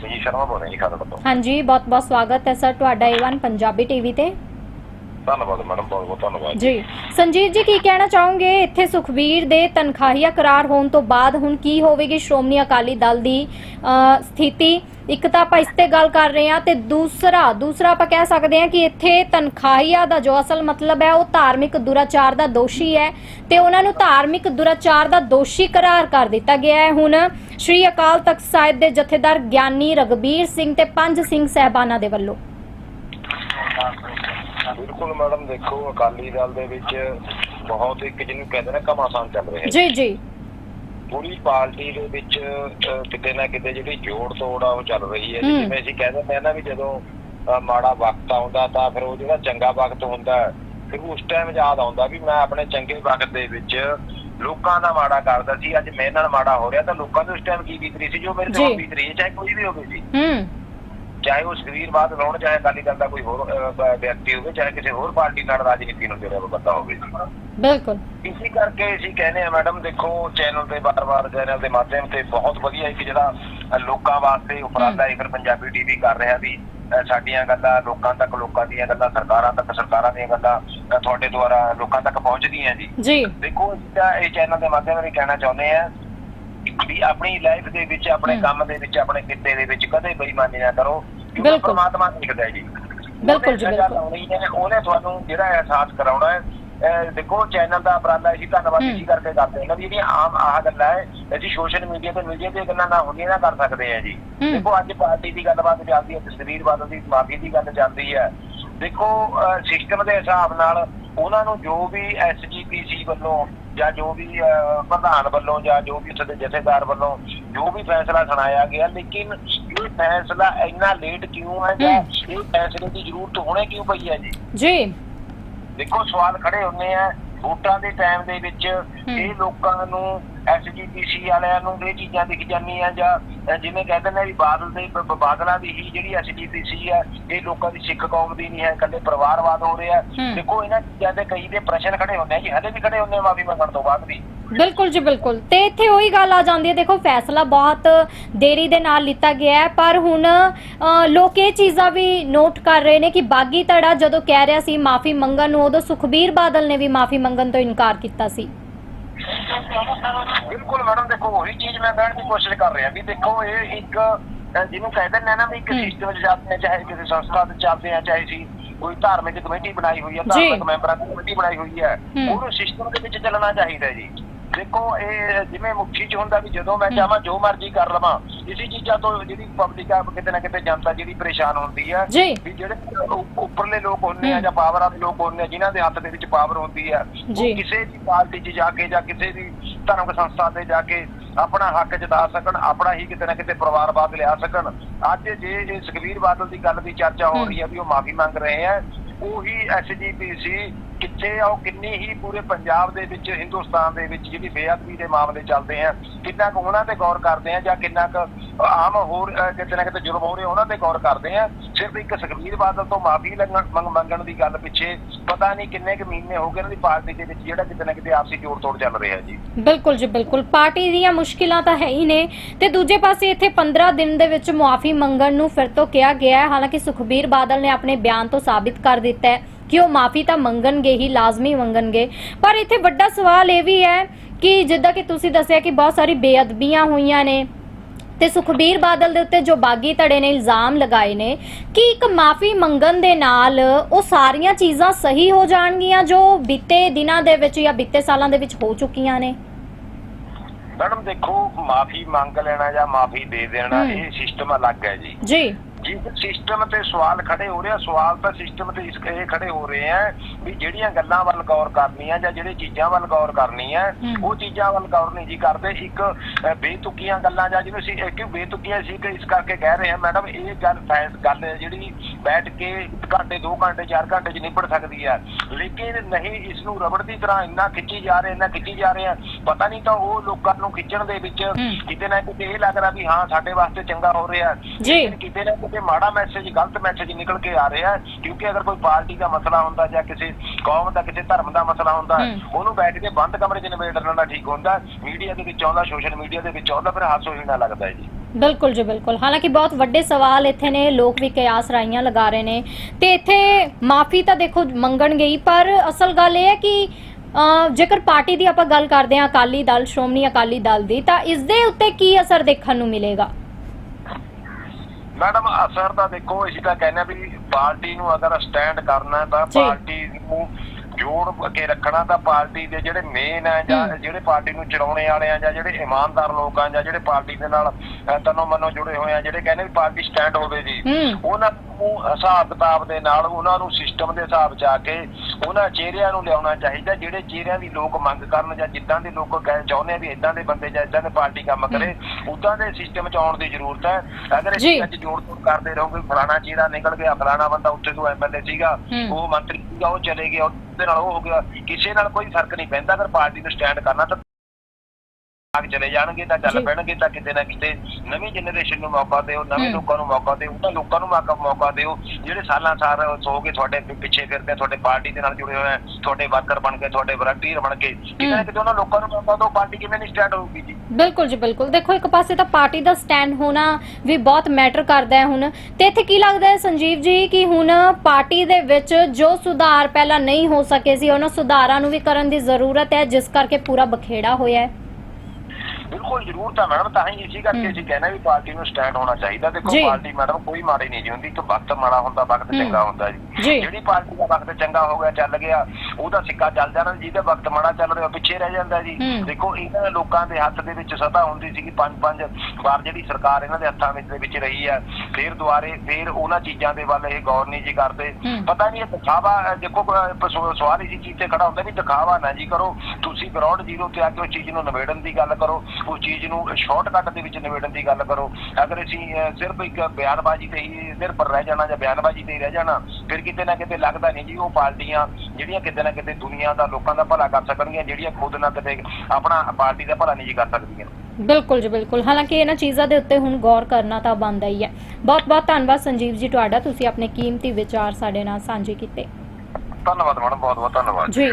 ਜੀ ਸ਼ਰਮਾ ਬੋਲ ਰਿਹਾ ਜੀ ਖਾਲੜਾ ਤੋਂ। ਹਾਂਜੀ ਬਹੁਤ ਬਹੁਤ ਸਵਾਗਤ ਹੈ ਸਰ ਤੁਹਾਡਾ ਏਵਨ ਪੰਜਾਬੀ ਟੀਵੀ ਤੇ। ਧੰਨਵਾਦ ਮੈਡਮ, ਬਹੁਤ ਬਹੁਤ ਧੰਨਵਾਦ ਜੀ। ਸੰਜੀਵ ਜੀ, ਕੀ ਕਹਿਣਾ ਚਾਹੋਗੇ? ਇੱਥੇ ਸੁਖਬੀਰ ਦੇ ਤਨਖਾਹੀਆ ਕਰਾਰ ਹੋਣ ਤੋਂ ਬਾਅਦ ਹੁਣ ਕੀ ਹੋਵੇਗੀ ਸ਼੍ਰੋਮਣੀ ਅਕਾਲੀ ਦਲ ਦੀ ਸਥਿਤੀ? ਇੱਕ ਤਾਂ ਆਪਾਂ ਇਸ ਤੇ ਗੱਲ ਕਰ ਰਹੇ ਹਾਂ ਤੇ ਦੂਸਰਾ ਦੂਸਰਾ ਆਪਾਂ ਕਹਿ ਸਕਦੇ ਹਾਂ ਕਿ ਇੱਥੇ ਤਨਖਾਹੀਆ ਦਾ ਜੋ ਅਸਲ ਮਤਲਬ ਹੈ, ਉਹ ਧਾਰਮਿਕ ਦੁਰਾਚਾਰ ਦਾ ਦੋਸ਼ੀ ਹੈ ਤੇ ਉਹਨਾਂ ਨੂੰ ਧਾਰਮਿਕ ਦੁਰਾਚਾਰ ਦਾ ਦੋਸ਼ੀ ਕਰਾਰ ਕਰ ਦਿੱਤਾ ਗਿਆ ਹੈ। ਹੁਣ ਸ਼੍ਰੀ ਅਕਾਲ ਤਖਤ ਸਾਹਿਬ ਦੇ ਜਥੇਦਾਰ ਗਿਆਨੀ ਰਗਬੀਰ ਸਿੰਘ ਤੇ ਪੰਜ ਸਿੰਘ ਸਹਿਬਾਨਾਂ ਦੇ ਵੱਲੋਂ। ਬਿਲਕੁਲ ਮੈਡਮ ਦੇਖੋ ਅਕਾਲੀ ਦਲ ਦੇ ਵਿੱਚ ਬਹੁਤ ਇੱਕ ਜਿਹਨੂੰ ਕਹਿੰਦੇ ਨੇ ਘਮਾਸਾਨ ਚੱਲ ਰਿਹਾ ਹੈ। ਜੀ ਜੀ। ਪੂਰੀ ਪਾਰਟੀ ਦੇ ਵਿੱਚ ਕਿਤੇ ਨਾ ਕਿਤੇ ਜਿਹੜੀ ਜੋੜ ਤੋੜ ਆ ਉਹ ਚੱਲ ਰਹੀ ਹੈ। ਜਿਵੇਂ ਅਸੀਂ ਕਹਿ ਦਿੰਦੇ ਆ ਨਾ ਵੀ ਜਦੋਂ ਮਾੜਾ ਵਕਤ ਆਉਂਦਾ ਤਾਂ ਫਿਰ ਉਹ ਜਿਹੜਾ ਚੰਗਾ ਵਕਤ ਹੁੰਦਾ ਫਿਰ ਉਸ ਟਾਈਮ ਯਾਦ ਆਉਂਦਾ ਵੀ ਮੈਂ ਆਪਣੇ ਚੰਗੇ ਵਕਤ ਦੇ ਵਿੱਚ ਲੋਕਾਂ ਦਾ ਮਾੜਾ ਕਰਦਾ ਸੀ। ਅੱਜ ਮੇਰੇ ਨਾਲ ਮਾੜਾ ਹੋ ਰਿਹਾ ਤਾਂ ਲੋਕਾਂ ਨੂੰ ਉਸ ਟਾਈਮ ਕੀ ਬੀਤ ਰਹੀ ਸੀ? ਜੋ ਮੇਰੇ। ਨਾਲ ਬੀਤ ਰਹੀ ਹੈ ਚਾਹੇ ਕੋਈ ਵੀ ਹੋਵੇ ਜੀ। ਹੂੰ। ਚਾਹੇ ਉਹ ਸੁਖਬੀਰ ਬਾਦਲ ਹੋਣ ਚਾਹੇ ਅਕਾਲੀ ਦਲ ਦਾ ਕੋਈ ਹੋਰ ਵਿਅਕਤੀ ਹੋਵੇ ਚਾਹੇ ਕਿਸੇ ਹੋਰ ਪਾਰਟੀ ਨਾਲ ਰਾਜਨੀਤੀ ਨੂੰ ਜੁੜਿਆ ਹੋਇਆ ਬੰਦਾ ਹੋਵੇ। ਬਿਲਕੁਲ। ਇਸੇ ਕਰਕੇ ਅਸੀਂ ਕਹਿੰਦੇ ਆ ਮੈਡਮ ਦੇਖੋ ਚੈਨਲ ਤੇ ਬਾਰ-ਬਾਰ ਚੈਨਲ ਦੇ ਮਾਧਿਅਮ ਤੇ ਬਹੁਤ ਵਧੀਆ ਇੱਕ ਜਿਹੜਾ ਲੋਕਾਂ ਵਾਸਤੇ ਉਪਰਾਲਾ ਫਿਰ ਪੰਜਾਬੀ ਟੀਵੀ ਕਰ ਰਿਹਾ ਵੀ ਸਾਡੀਆਂ ਗੱਲਾਂ ਲੋਕਾਂ ਤੱਕ ਲੋਕਾਂ ਦੀਆਂ ਗੱਲਾਂ ਸਰਕਾਰਾਂ ਤੱਕ ਸਰਕਾਰਾਂ ਦੀਆਂ ਗੱਲਾਂ ਤੁਹਾਡੇ ਦੁਆਰਾ ਲੋਕਾਂ ਤੱਕ ਪਹੁੰਚਦੀਆਂ ਜੀ। ਜੀ। ਦੇਖੋ ਇਹ ਚੈਨਲ ਦੇ ਮਾਧਿਅਮ ਰਾਹੀਂ ਕਹਿਣਾ ਚਾਹੁੰਦੇ ਆ ਵੀ ਆਪਣੀ ਲਾਈਫ ਦੇ ਵਿੱਚ ਆਪਣੇ। ਕੰਮ ਦੇ ਵਿੱਚ ਆਪਣੇ ਕਿੱਤੇ ਦੇ ਵਿੱਚ ਕਦੇ ਬੇਈਮਾਨੀ ਨਾ ਕਰੋ। ਬਿਲਕੁਲ। ਪ੍ਰਮਾਤਮਾ ਦੇਖਦਾ ਹੈ ਜੀ ਬਿਲਕੁਲ ਜੀ, ਬਿਲਕੁਲ। ਉਹਨੇ ਤੁਹਾਨੂੰ ਜਿਹੜਾ ਅਹਿਸਾਸ ਕਰਾਉਣਾ ਹੈ ਦੇਖੋ ਚੈਨਲ ਦਾ ਉਪਰਾਲਾ ਅਸੀਂ ਧੰਨਵਾਦ। ਇਸੀ ਕਰਕੇ ਕਰਦੇ ਹਾਂ ਜਿਹੜੀਆਂ ਆਮ ਆਹ ਗੱਲਾਂ ਹੈ ਅਸੀਂ ਸੋਸ਼ਲ ਮੀਡੀਆ ਤੇ ਮੀਡੀਆ ਤੇ ਗੱਲਾਂ ਨਾ ਹੁੰਦੀਆਂ ਨਾ ਕਰ ਸਕਦੇ ਆ ਜੀ। ਦੇਖੋ ਅੱਜ ਪਾਰਟੀ ਦੀ ਗੱਲਬਾਤ ਚੱਲਦੀ ਹੈ ਤਸਵੀਰ ਬਾਦਲ ਦੀ ਮਾਫੀ ਦੀ ਗੱਲ ਚੱਲਦੀ ਹੈ ਦੇਖੋ ਸਿਸਟਮ ਦੇ ਹਿਸਾਬ ਨਾਲ ਉਹਨਾਂ ਨੂੰ ਜੋ ਵੀ ਐਸਜੀਪੀਸੀ ਵੱਲੋਂ ਜਾਂ ਜੋ ਵੀ ਪ੍ਰਧਾਨ ਵੱਲੋਂ ਜਾਂ ਜੋ ਵੀ ਉਸਦੇ ਜਥੇਦਾਰ ਵੱਲੋਂ ਜੋ ਵੀ ਫੈਸਲਾ ਸੁਣਾਇਆ ਗਿਆ ਲੇਕਿਨ ਇਹ ਫੈਸਲਾ ਇੰਨਾ ਲੇਟ ਕਿਉਂ ਹੈ ਜਾਂ ਇਹ ਫੈਸਲੇ ਦੀ ਜ਼ਰੂਰਤ ਹੁਣੇ ਕਿਉਂ ਪਈ ਹੈ ਜੀ? ਜੀ। ਦੇਖੋ ਸਵਾਲ ਖੜੇ ਹੁੰਦੇ ਆ ਵੋਟਾਂ ਦੇ ਟਾਈਮ ਦੇ ਵਿੱਚ ਇਹ ਲੋਕਾਂ ਨੂੰ ਐਸਜੀਪੀਸੀ ਵਾਲਿਆਂ ਨੂੰ ਇਹ ਚੀਜ਼ਾਂ ਦਿਖ ਜਾਂਦੀਆਂ ਜਾਂ ਜਿਵੇਂ ਕਹਿੰਦੇ ਨੇ ਵੀ ਬਾਦਲ ਦੇ ਬਾਦਲਾਂ ਦੀ ਹੀ ਜਿਹੜੀ ਐਸਜੀਪੀਸੀ ਹੈ ਇਹ ਲੋਕਾਂ ਦੀ ਸਿੱਖ ਕੌਮ ਦੀ ਨਹੀਂ ਹੈ ਇਕੱਲੇ ਪਰਿਵਾਰਵਾਦ ਹੋ ਰਿਹਾ। ਦੇਖੋ ਇਹਨਾਂ ਚੀਜ਼ਾਂ ਦੇ ਕਈ ਦੇ ਪ੍ਰਸ਼ਨ ਖੜੇ ਹੁੰਦੇ ਆ ਜੀ ਹਲੇ ਵੀ ਖੜੇ ਹੁੰਦੇ ਮਾਫੀ ਮੰਗਣ ਤੋਂ ਬਾਅਦ ਵੀ। ਬਿਲਕੁਲ ਜੀ ਬਿਲਕੁਲ। ਤੇ ਇੱਥੇ ਉਹੀ ਗੱਲ ਆ ਜਾਂਦੀ ਹੈ ਦੇਖੋ ਫੈਸਲਾ ਬਹੁਤ ਦੇਰੀ ਦੇ ਨਾਲ ਲਿੱਤਾ ਗਿਆ ਹੈ ਪਰ ਹੁਣ ਲੋਕ ਇਹ ਚੀਜ਼ਾਂ ਵੀ ਨੋਟ ਕਰ ਰਹੇ ਨੇ ਕਿ ਬਾਗੀ ਧੜਾ ਜਦੋਂ ਕਹਿ ਰਿਹਾ ਸੀ ਮਾਫੀ ਮੰਗਣ ਨੂੰ ਉਦੋਂ ਸੁਖਬੀਰ ਬਾਦਲ ਨੇ ਵੀ ਮਾਫੀ ਮੰਗਣ ਤੋਂ ਇਨਕਾਰ ਕੀਤਾ ਸੀ। ਬਿਲਕੁਲ ਮੈਡਮ ਦੇਖੋ ਉਹੀ ਚੀਜ਼ ਮੈਂ ਕਹਿਣ ਦੀ ਕੋਸ਼ਿਸ਼ ਕਰ ਰਿਹਾ ਵੀ ਦੇਖੋ ਇਹ ਇੱਕ ਜਿਹਨੂੰ ਕਹਿੰਦੇ ਨੇ ਨਾ ਵੀ ਇੱਕ। ਸਿਸਟਮ ਚ ਜਾਂਦੇ ਆ ਚਾਹੇ ਕਿਸੇ ਸੰਸਥਾ ਚ ਚੱਲਦੇ ਆ ਚਾਹੇ ਸੀ ਕੋਈ ਧਾਰਮਿਕ ਕਮੇਟੀ ਬਣਾਈ ਹੋਈ ਹੈ। ਧਾਰਮਿਕ ਮੈਂਬਰਾਂ ਦੀ ਕਮੇਟੀ ਬਣਾਈ ਹੋਈ ਹੈ। ਉਹਨੂੰ ਸਿਸਟਮ ਦੇ ਵਿੱਚ ਚੱਲਣਾ ਚਾਹੀਦਾ ਜੀ ਦੇਖੋ ਇਹ ਜਿਵੇਂ ਮੁਖੀ ਚ ਹੁੰਦਾ ਵੀ ਜਦੋਂ ਮੈਂ ਚਾਹਾਂ ਜੋ ਮਰਜ਼ੀ ਕਰ ਲਵਾਂ ਇਸੇ ਚੀਜ਼ਾਂ ਤੋਂ ਜਿਹੜੀ ਪਬਲਿਕ ਆ ਕਿਤੇ ਨਾ ਕਿਤੇ ਜਨਤਾ ਜਿਹੜੀ ਪਰੇਸ਼ਾਨ ਹੁੰਦੀ ਜੀ ਵੀ ਜਿਹੜੇ ਉ- ਉੱਪਰਲੇ ਲੋਕ ਹੁੰਦੇ ਆ। ਜਾਂ ਪਾਵਰ ਵਾਲੇ ਲੋਕ ਹੁੰਦੇ ਆ ਜਿਨ੍ਹਾਂ ਦੇ ਹੱਥ ਦੇ ਵਿੱਚ ਪਾਵਰ ਹੁੰਦੀ ਆ ਜੀ। ਉਹ ਕਿਸੇ ਵੀ ਪਾਰਟੀ 'ਚ ਜਾ ਕੇ ਜਾਂ ਕਿਸੇ ਵੀ ਧਰਮਕ ਸੰਸਥਾ ਤੇ ਜਾ ਕੇ ਆਪਣਾ ਹੱਕ ਜਤਾ ਸਕਣ ਆਪਣਾ ਹੀ ਕਿਤੇ ਨਾ ਕਿਤੇ ਪਰਿਵਾਰਵਾਦ ਲਿਆ ਸਕਣ ਅੱਜ ਜੇ ਇਹ ਸੁਖਬੀਰ ਬਾਦਲ ਦੀ ਗੱਲ ਦੀ ਚਰਚਾ ਹੋ। ਰਹੀ ਹੈ ਵੀ ਉਹ ਮਾਫੀ ਮੰਗ ਰਹੇ ਆ ਉਹੀ ਐਸਜੀਪੀਸੀ ਕਿੱਥੇ ਆ, ਉਹ ਕਿੰਨੀ ਹੀ ਪੂਰੇ ਪੰਜਾਬ ਦੇ ਵਿੱਚ, ਹਿੰਦੁਸਤਾਨ ਦੇ ਵਿੱਚ ਜਿਹੜੀ ਬੇਅਦਬੀ ਦੇ ਮਾਮਲੇ ਚੱਲਦੇ ਆ, ਕਿੰਨਾ ਕੁ ਉਹਨਾਂ ਤੇ ਗੌਰ ਕਰਦੇ ਆ ਜਾਂ ਕਿੰਨਾ ਕੁ ਆਮ ਹੋਰ ਕਿਤੇ ਨਾ ਕਿਤੇ ਜੁਰਮ ਹੋ ਰਹੇ, ਉਹਨਾਂ ਤੇ ਗੌਰ ਕਰਦੇ ਆ। ਸਿਰਫ ਇੱਕ ਸੁਖਬੀਰ ਬਾਦਲ ਤੋਂ ਮਾਫੀ ਮੰਗਣ ਦੀ ਗੱਲ ਪਿੱਛੇ ਪਤਾ ਨਹੀਂ ਕਿੰਨੇ ਕੁ ਮਹੀਨੇ ਹੋ ਗਏ ਇਹਨਾਂ ਦੀ ਪਾਰਟੀ ਦੇ ਵਿੱਚ, ਜਿਹੜਾ ਕਿਤੇ ਨਾ ਕਿਤੇ ਆਪਸੀ ਜੋੜ ਤੋੜ ਚੱਲ ਰਿਹਾ ਜੀ। ਬਿਲਕੁਲ ਜੀ, ਬਿਲਕੁਲ। ਪਾਰਟੀ ਦੀਆਂ ਮੁਸ਼ਕਿਲਾਂ ਤਾਂ ਹੈ ਹੀ ਨੇ ਤੇ ਦੂਜੇ ਪਾਸੇ ਇੱਥੇ 15 ਦਿਨ ਦੇ ਵਿੱਚ ਮੁਆਫੀ ਮੰਗਣ ਨੂੰ ਫਿਰ ਤੋਂ ਕਿਹਾ ਗਿਆ ਹੈ। ਹਾਲਾਂਕਿ ਸੁਖਬੀਰ ਬਾਦਲ ਨੇ ਆਪਣੇ ਬਿਆਨ ਤੋਂ ਸਾਬਿਤ ਕਰ ਦਿੱਤਾ ਹੈ। ਕਿ ਉਹ ਮਾਫੀ ਤਾਂ ਮੰਗਣਗੇ ਹੀ ਲਾਜ਼ਮੀ ਮੰਗਣਗੇ। ਪਰ ਇੱਥੇ ਵੱਡਾ ਸਵਾਲ ਇਹ ਵੀ ਹੈ ਕਿ ਜਿੱਦਾਂ ਕਿ ਤੁਸੀਂ ਦੱਸਿਆ ਕਿ ਬਹੁਤ ਸਾਰੀ ਬੇਅਦਬੀਆਂ ਹੋਈਆਂ ਨੇ ਤੇ ਸੁਖਬੀਰ ਬਾਦਲ ਦੇ ਉੱਤੇ ਜੋ ਬਾਗੀ ਧੜੇ ਨੇ ਇਲਜ਼ਾਮ ਲਗਾਏ ਨੇ ਕਿ ਇੱਕ ਮਾਫੀ ਮੰਗਣ ਦੇ ਨਾਲ ਉਹ ਸਾਰੀਆਂ ਚੀਜ਼ਾਂ ਸਹੀ ਹੋ ਜਾਣਗੀਆਂ ਜੋ ਬੀਤੇ ਦਿਨਾਂ ਦੇ ਵਿੱਚ ਜਾਂ ਬੀਤੇ ਸਾਲਾਂ ਦੇ ਵਿੱਚ ਹੋ ਚੁੱਕੀਆਂ ਨੇ? ਮੈਡਮ ਦੇਖੋ ਮਾਫੀ ਮੰਗ ਲੈਣਾ ਜਾਂ ਮਾਫੀ ਦੇ ਦੇਣਾ। ਇਹ ਸਿਸਟਮ ਅਲੱਗ ਹੈ ਜੀ। ਜੀ। ਜਿਸ ਸਿਸਟਮ ਤੇ ਸਵਾਲ ਖੜੇ ਹੋ ਰਹੇ ਆ ਸਵਾਲ ਤਾਂ ਸਿਸਟਮ ਤੇ ਇਸ ਇਹ ਖੜੇ ਹੋ ਰਹੇ ਆ ਵੀ ਜਿਹੜੀਆਂ ਗੱਲਾਂ ਵੱਲ ਗੌਰ ਕਰਨੀ ਆ ਜਾਂ ਜਿਹੜੇ ਚੀਜ਼ਾਂ ਵੱਲ ਗੌਰ ਕਰਨੀ ਆ। ਉਹ ਚੀਜ਼ਾਂ ਵੱਲ ਗੌਰ ਨਹੀਂ ਜੀ ਕਰਦੇ ਇੱਕ ਬੇਤੁਕੀਆਂ ਗੱਲਾਂ ਜਾਂ ਜਿਹਨੂੰ ਅਸੀਂ ਇਹ ਕਿਉਂ ਬੇਤੁਕੀਆਂ ਸੀ ਕਿ ਇਸ ਕਰਕੇ ਕਹਿ ਰਹੇ ਆ ਮੈਡਮ ਇਹ ਗੱਲ ਫੈਸ ਗੱਲ ਹੈ ਜਿਹੜੀ ਬੈਠ ਕੇ ਘੰਟੇ 2 ਘੰਟੇ 4 ਘੰਟੇ ਚ ਨਿਬੜ ਸਕਦੀ ਆ ਲੇਕਿਨ ਨਹੀਂ ਇਸ ਨੂੰ ਰਬੜ ਦੀ ਤਰ੍ਹਾਂ ਇੰਨਾ ਖਿੱਚੀ ਜਾ ਰਹੇ ਇੰਨਾ ਖਿੱਚੀ ਜਾ ਰਹੇ ਆ ਪਤਾ ਨਹੀਂ ਤਾਂ ਉਹ ਲੋਕਾਂ ਨੂੰ ਖਿੱਚਣ ਦੇ ਵਿੱਚ। ਕਿਤੇ ਨਾ ਕਿਤੇ ਇਹ ਲੱਗ ਰਿਹਾ ਵੀ ਹਾਂ ਸਾਡੇ ਵਾਸਤੇ ਚੰਗਾ ਹੋ ਰਿਹਾ ਕਿਤੇ ਨਾ ਕਿਤੇ ਮਾੜਾ ਮੈਸੇਜ ਗਲਤ ਮੈਸੇਜ ਨਿਕਲ ਕੇ ਆ ਰਿਹਾ ਕਿਉਂਕਿ ਅਗਰ ਕੋਈ ਪਾਰਟੀ ਦਾ ਮਸਲਾ ਹੁੰਦਾ ਜਾਂ ਕਿਸੇ ਕੌਮ ਦਾ ਕਿਸੇ ਧਰਮ ਦਾ ਮਸਲਾ ਹੁੰਦਾ। ਉਹਨੂੰ ਬੈਠ ਕੇ ਬੰਦ ਕਮਰੇ 'ਚ ਨਿਬੇੜ ਲੈਣਾ ਠੀਕ ਹੁੰਦਾ। ਮੀਡੀਆ ਦੇ ਵਿੱਚ ਆਉਂਦਾ ਸੋਸ਼ਲ ਮੀਡੀਆ ਦੇ ਵਿੱਚ ਆਉਂਦਾ ਫਿਰ ਹਾਸੋ ਹੀ ਨਾ ਲੱਗਦਾ ਹੈ ਜੀ। ਬਿਲਕੁਲ ਜੀ ਬਿਲਕੁਲ। ਹਾਲਾਂਕਿ ਬਹੁਤ ਵੱਡੇ ਸਵਾਲ ਇੱਥੇ ਨੇ ਲੋਕ ਵੀ ਕਿਆਸ ਰਾਈਆਂ ਲਗਾ ਰਹੇ ਨੇ। ਤੇ ਇੱਥੇ ਮਾਫੀ ਤਾਂ ਦੇਖੋ ਮੰਗਣਗੇ ਹੀ ਪਰ ਅਸਲ ਗੱਲ ਇਹ ਹੈ ਕਿ ਜੇਕਰ ਪਾਰਟੀ ਦੀ ਆਪਾਂ ਗੱਲ ਕਰਦੇ ਹਾਂ ਅਕਾਲੀ ਦਲ ਸ਼੍ਰੋਮਣੀ ਅਕਾਲੀ ਦਲ ਦੀ ਤਾਂ ਇਸ ਦੇ ਉੱਤੇ ਕੀ ਅਸਰ ਦੇਖਣ ਨੂੰ ਮਿਲੇਗਾ? ਮੈਡਮ ਅਸਰ ਤਾਂ ਦੇਖੋ ਅਸੀਂ ਤਾਂ ਕਹਿੰਦੇ ਵੀ ਪਾਰਟੀ ਨੂੰ ਅਗਰ ਸਟੈਂਡ ਕਰਨਾ ਤਾਂ। ਪਾਰਟੀ ਨੂੰ ਜੋੜ ਕੇ ਰੱਖਣਾ ਤਾਂ ਪਾਰਟੀ ਦੇ ਜਿਹੜੇ ਮੇਨ ਆ ਜਾਂ। ਜਿਹੜੇ ਪਾਰਟੀ ਨੂੰ ਚਲਾਉਣੇ ਵਾਲੇ ਆ ਜਾਂ ਜਿਹੜੇ ਇਮਾਨਦਾਰ ਲੋਕ ਆ ਜਾਂ ਜਿਹੜੇ ਪਾਰਟੀ ਦੇ ਨਾਲ ਤਨੋਂ ਮਨੋਂ ਜੁੜੇ ਹੋਏ ਆ ਜਿਹੜੇ ਕਹਿੰਦੇ ਵੀ ਪਾਰਟੀ ਸਟੈਂਡ ਹੋਵੇ ਜੀ ਉਹਨਾਂ ਨੂੰ ਹਿਸਾਬ ਕਿਤਾਬ ਦੇ ਨਾਲ ਉਹਨਾਂ ਨੂੰ ਸਿਸਟਮ ਦੇ ਹਿਸਾਬ ਚ ਆ ਕੇ ਉਹਨਾਂ ਚਿਹਰਿਆਂ ਨੂੰ ਲਿਆਉਣਾ ਚਾਹੀਦਾ ਜਿਹੜੇ ਚਿਹਰਿਆਂ ਦੀ ਲੋਕ ਮੰਗ ਕਰਨ ਜਾਂ ਜਿੱਦਾਂ ਦੇ ਲੋਕ ਕਹਿ ਚਾਹੁੰਦੇ ਆ ਵੀ ਇਦਾਂ ਦੇ ਬੰਦੇ ਜਾਂ ਇਦਾਂ ਦੇ ਪਾਰਟੀ ਕੰਮ ਕਰੇ ਉਦਾਂ ਦੇ ਸਿਸਟਮ ਚ ਆਉਣ ਦੀ ਜ਼ਰੂਰਤ ਹੈ ਅਗਰ। ਅਸੀਂ ਅੱਜ ਜੋੜ ਤੋੜ ਕਰਦੇ ਰਹੋਗੇ ਫਲਾਣਾ ਚਿਹਰਾ ਨਿਕਲ ਗਿਆ ਫਲਾਣਾ ਬੰਦਾ ਉੱਥੇ ਤੋਂ ਐਮਐਲਏ ਸੀਗਾ। ਉਹ ਮੰਤਰੀ ਸੀਗਾ ਉਹ ਚਲੇ ਗਿਆ ਉਹਦੇ ਨਾਲ ਉਹ ਹੋ ਗਿਆ ਕਿਸੇ ਨਾਲ ਕੋਈ ਫ਼ਰਕ ਨਹੀਂ ਪੈਂਦਾ ਅਗਰ ਪਾਰਟੀ ਨੂੰ ਸਟੈਂਡ ਕਰਨਾ ਤਾਂ ਦਿਮਾਗ ਚਲੇ ਜਾਣਗੇ ਤਾਂ ਚੱਲ। ਪੈਣਗੇ ਤਾਂ ਕਿਤੇ ਨਾ ਕਿਤੇ ਨਵੀਂ ਜਨਰੇਸ਼ਨ ਨੂੰ ਮੌਕਾ ਦਿਓ ਨਵੇਂ। ਲੋਕਾਂ ਨੂੰ ਮੌਕਾ ਦਿਓ ਉਹਨਾਂ ਲੋਕਾਂ ਨੂੰ ਮੌਕਾ ਮੌਕਾ ਦਿਓ ਜਿਹੜੇ ਸਾਲਾਂ ਸਾਰ ਸੋ ਕੇ ਤੁਹਾਡੇ ਪਿੱਛੇ ਫਿਰਦੇ ਤੁਹਾਡੇ ਪਾਰਟੀ ਦੇ ਨਾਲ ਜੁੜੇ ਹੋਏ ਆ ਤੁਹਾਡੇ ਵਰਕਰ ਬਣ ਕੇ ਤੁਹਾਡੇ ਵਲੰਟੀਅਰ ਬਣ ਕੇ ਕਿਤੇ। ਕਿਤੇ ਉਹਨਾਂ ਲੋਕਾਂ ਨੂੰ ਮੌਕਾ ਦਿਓ ਪਾਰਟੀ ਕਿਵੇਂ ਨਹੀਂ ਸਟਾਰਟ ਹੋਊਗੀ ਜੀ ਬਿਲਕੁਲ ਜੀ ਬਿਲਕੁਲ ਦੇਖੋ ਇੱਕ ਪਾਸੇ ਤਾਂ ਪਾਰਟੀ ਦਾ ਸਟੈਂਡ ਹੋਣਾ ਵੀ ਬਹੁਤ ਮੈਟਰ ਕਰਦਾ ਹੈ ਹੁਣ ਤੇ ਇੱਥੇ ਕੀ ਲੱਗਦਾ ਹੈ ਸੰਜੀਵ ਜੀ ਕਿ ਹੁਣ ਪਾਰਟੀ ਦੇ ਵਿੱਚ ਜੋ ਸੁਧਾਰ ਪਹਿਲਾਂ ਨਹੀਂ ਹੋ ਸਕੇ ਸੀ ਉਹਨਾਂ ਸੁਧਾਰਾਂ ਨੂੰ ਵੀ ਕਰਨ ਦੀ ਜ਼ਰੂਰਤ ਹੈ ਜਿਸ ਕਰਕੇ ਪੂਰਾ ਬਖੇੜਾ ਹੋਇਆ ਹੈ ਬਿਲਕੁਲ ਜ਼ਰੂਰ ਤਾਂ ਮੈਡਮ ਤਾਂ ਹੀ ਇਸੇ ਕਰਕੇ। ਅਸੀਂ ਕਹਿੰਦੇ ਵੀ ਪਾਰਟੀ ਨੂੰ ਸਟੈਂਡ ਹੋਣਾ ਚਾਹੀਦਾ ਦੇਖੋ ਜੀ। ਪਾਰਟੀ ਮੈਡਮ ਕੋਈ ਮਾੜੀ ਨਹੀਂ ਜੀ ਹੁੰਦੀ ਇੱਕ ਵਕਤ ਮਾੜਾ ਹੁੰਦਾ ਵਕਤ। ਚੰਗਾ ਹੁੰਦਾ ਜੀ ਜੀ। ਜਿਹੜੀ ਪਾਰਟੀ ਦਾ ਵਕਤ ਚੰਗਾ ਹੋ ਗਿਆ ਚੱਲ ਗਿਆ ਉਹਦਾ ਸਿੱਕਾ ਚੱਲ ਜਾਣਾ ਜਿਹਦਾ ਵਕਤ ਮਾੜਾ ਚੱਲ ਰਿਹਾ ਪਿੱਛੇ ਰਹਿ ਜਾਂਦਾ ਜੀ। ਦੇਖੋ ਇਹਨਾਂ ਲੋਕਾਂ ਦੇ ਹੱਥ ਦੇ ਵਿੱਚ ਸਤਾ ਹੁੰਦੀ ਸੀ ਕਿ ਪੰਜ ਪੰਜ ਵਾਰ ਜਿਹੜੀ ਸਰਕਾਰ ਇਹਨਾਂ ਦੇ ਹੱਥਾਂ ਵਿੱਚ ਦੇ ਵਿੱਚ ਰਹੀ ਹੈ ਫਿਰ ਦੁਆਰੇ ਫਿਰ ਉਹਨਾਂ ਚੀਜ਼ਾਂ ਦੇ ਵੱਲ ਇਹ ਗੌਰ ਨਹੀਂ ਜੀ ਕਰਦੇ। ਪਤਾ ਨਹੀਂ ਇਹ ਦਿਖਾਵਾ ਦੇਖੋ ਸਵਾਲ ਇसी ਚੀਜ਼ ਤੇ ਖੜਾ ਹੁੰਦਾ ਵੀ ਦਿਖਾਵਾ ਨਾ ਜੀ ਕਰੋ ਤੁਸੀਂ ਗਰਾਊਂਡ ਜ਼ੀਰੋ ਤੇ ਆ ਕੇ ਉਸ ਚੀਜ਼ ਨੂੰ ਨਿਬੇੜਨ ਦੀ ਗੱਲ ਕਰੋ ਉਸ ਚੀਜ਼ ਨੂੰ ਸ਼ਾਰਟਕਟ ਦੇ ਵਿੱਚ ਨਿਬੇੜਨ ਦੀ ਗੱਲ ਕਰੋ। ਅਗਰ ਅਸੀਂ ਸਿਰਫ ਇੱਕ ਬਿਆਨਬਾਜ਼ੀ ਤੇ ਹੀ ਨਿਰਭਰ ਰਹਿ ਜਾਣਾ ਜਾਂ ਬਿਆਨਬਾਜ਼ੀ ਤੇ ਹੀ ਰਹਿ ਜਾਣਾ ਫਿਰ ਕਿਤੇ ਨਾ ਕਿਤੇ ਲੱਗਦਾ ਨਹੀਂ ਜੀ ਉਹ ਪਾਰਟੀਆਂ ਜਿਹੜੀਆਂ ਕਿਤੇ ਨਾ ਕਿਤੇ ਦੁਨੀਆ ਦਾ ਲੋਕਾਂ ਦਾ ਭਲਾ ਕਰ ਸਕਣਗੀਆਂ ਜਿਹੜੀਆਂ ਖੁਦ ਨਾ ਕਿਤੇ ਆਪਣਾ ਪਾਰਟੀ ਦਾ ਭਲਾ ਨਹੀਂ ਜੀ ਕਰ ਸਕਦੀਆਂ। ਬਿਲਕੁਲ ਜੀ ਬਿਲਕੁਲ। ਹਾਲਾਂਕਿ ਇਹਨਾਂ ਚੀਜ਼ਾਂ ਦੇ ਉੱਤੇ ਹੁਣ ਗੌਰ ਕਰਨਾ ਤਾਂ ਬਣਦਾ ਹੀ ਹੈ। ਬਹੁਤ ਬਹੁਤ ਧੰਨਵਾਦ ਸੰਜੀਵ ਜੀ ਤੁਹਾਡਾ। ਤੁਸੀਂ ਆਪਣੇ ਕੀਮਤੀ ਵਿਚਾਰ ਸਾਡੇ ਨਾਲ ਸਾਂਝੇ ਕੀਤੇ। ਧੰਨਵਾਦ ਮੈਡਮ ਬਹੁਤ ਬਹੁਤ ਧੰਨਵਾਦ। ਜੀ।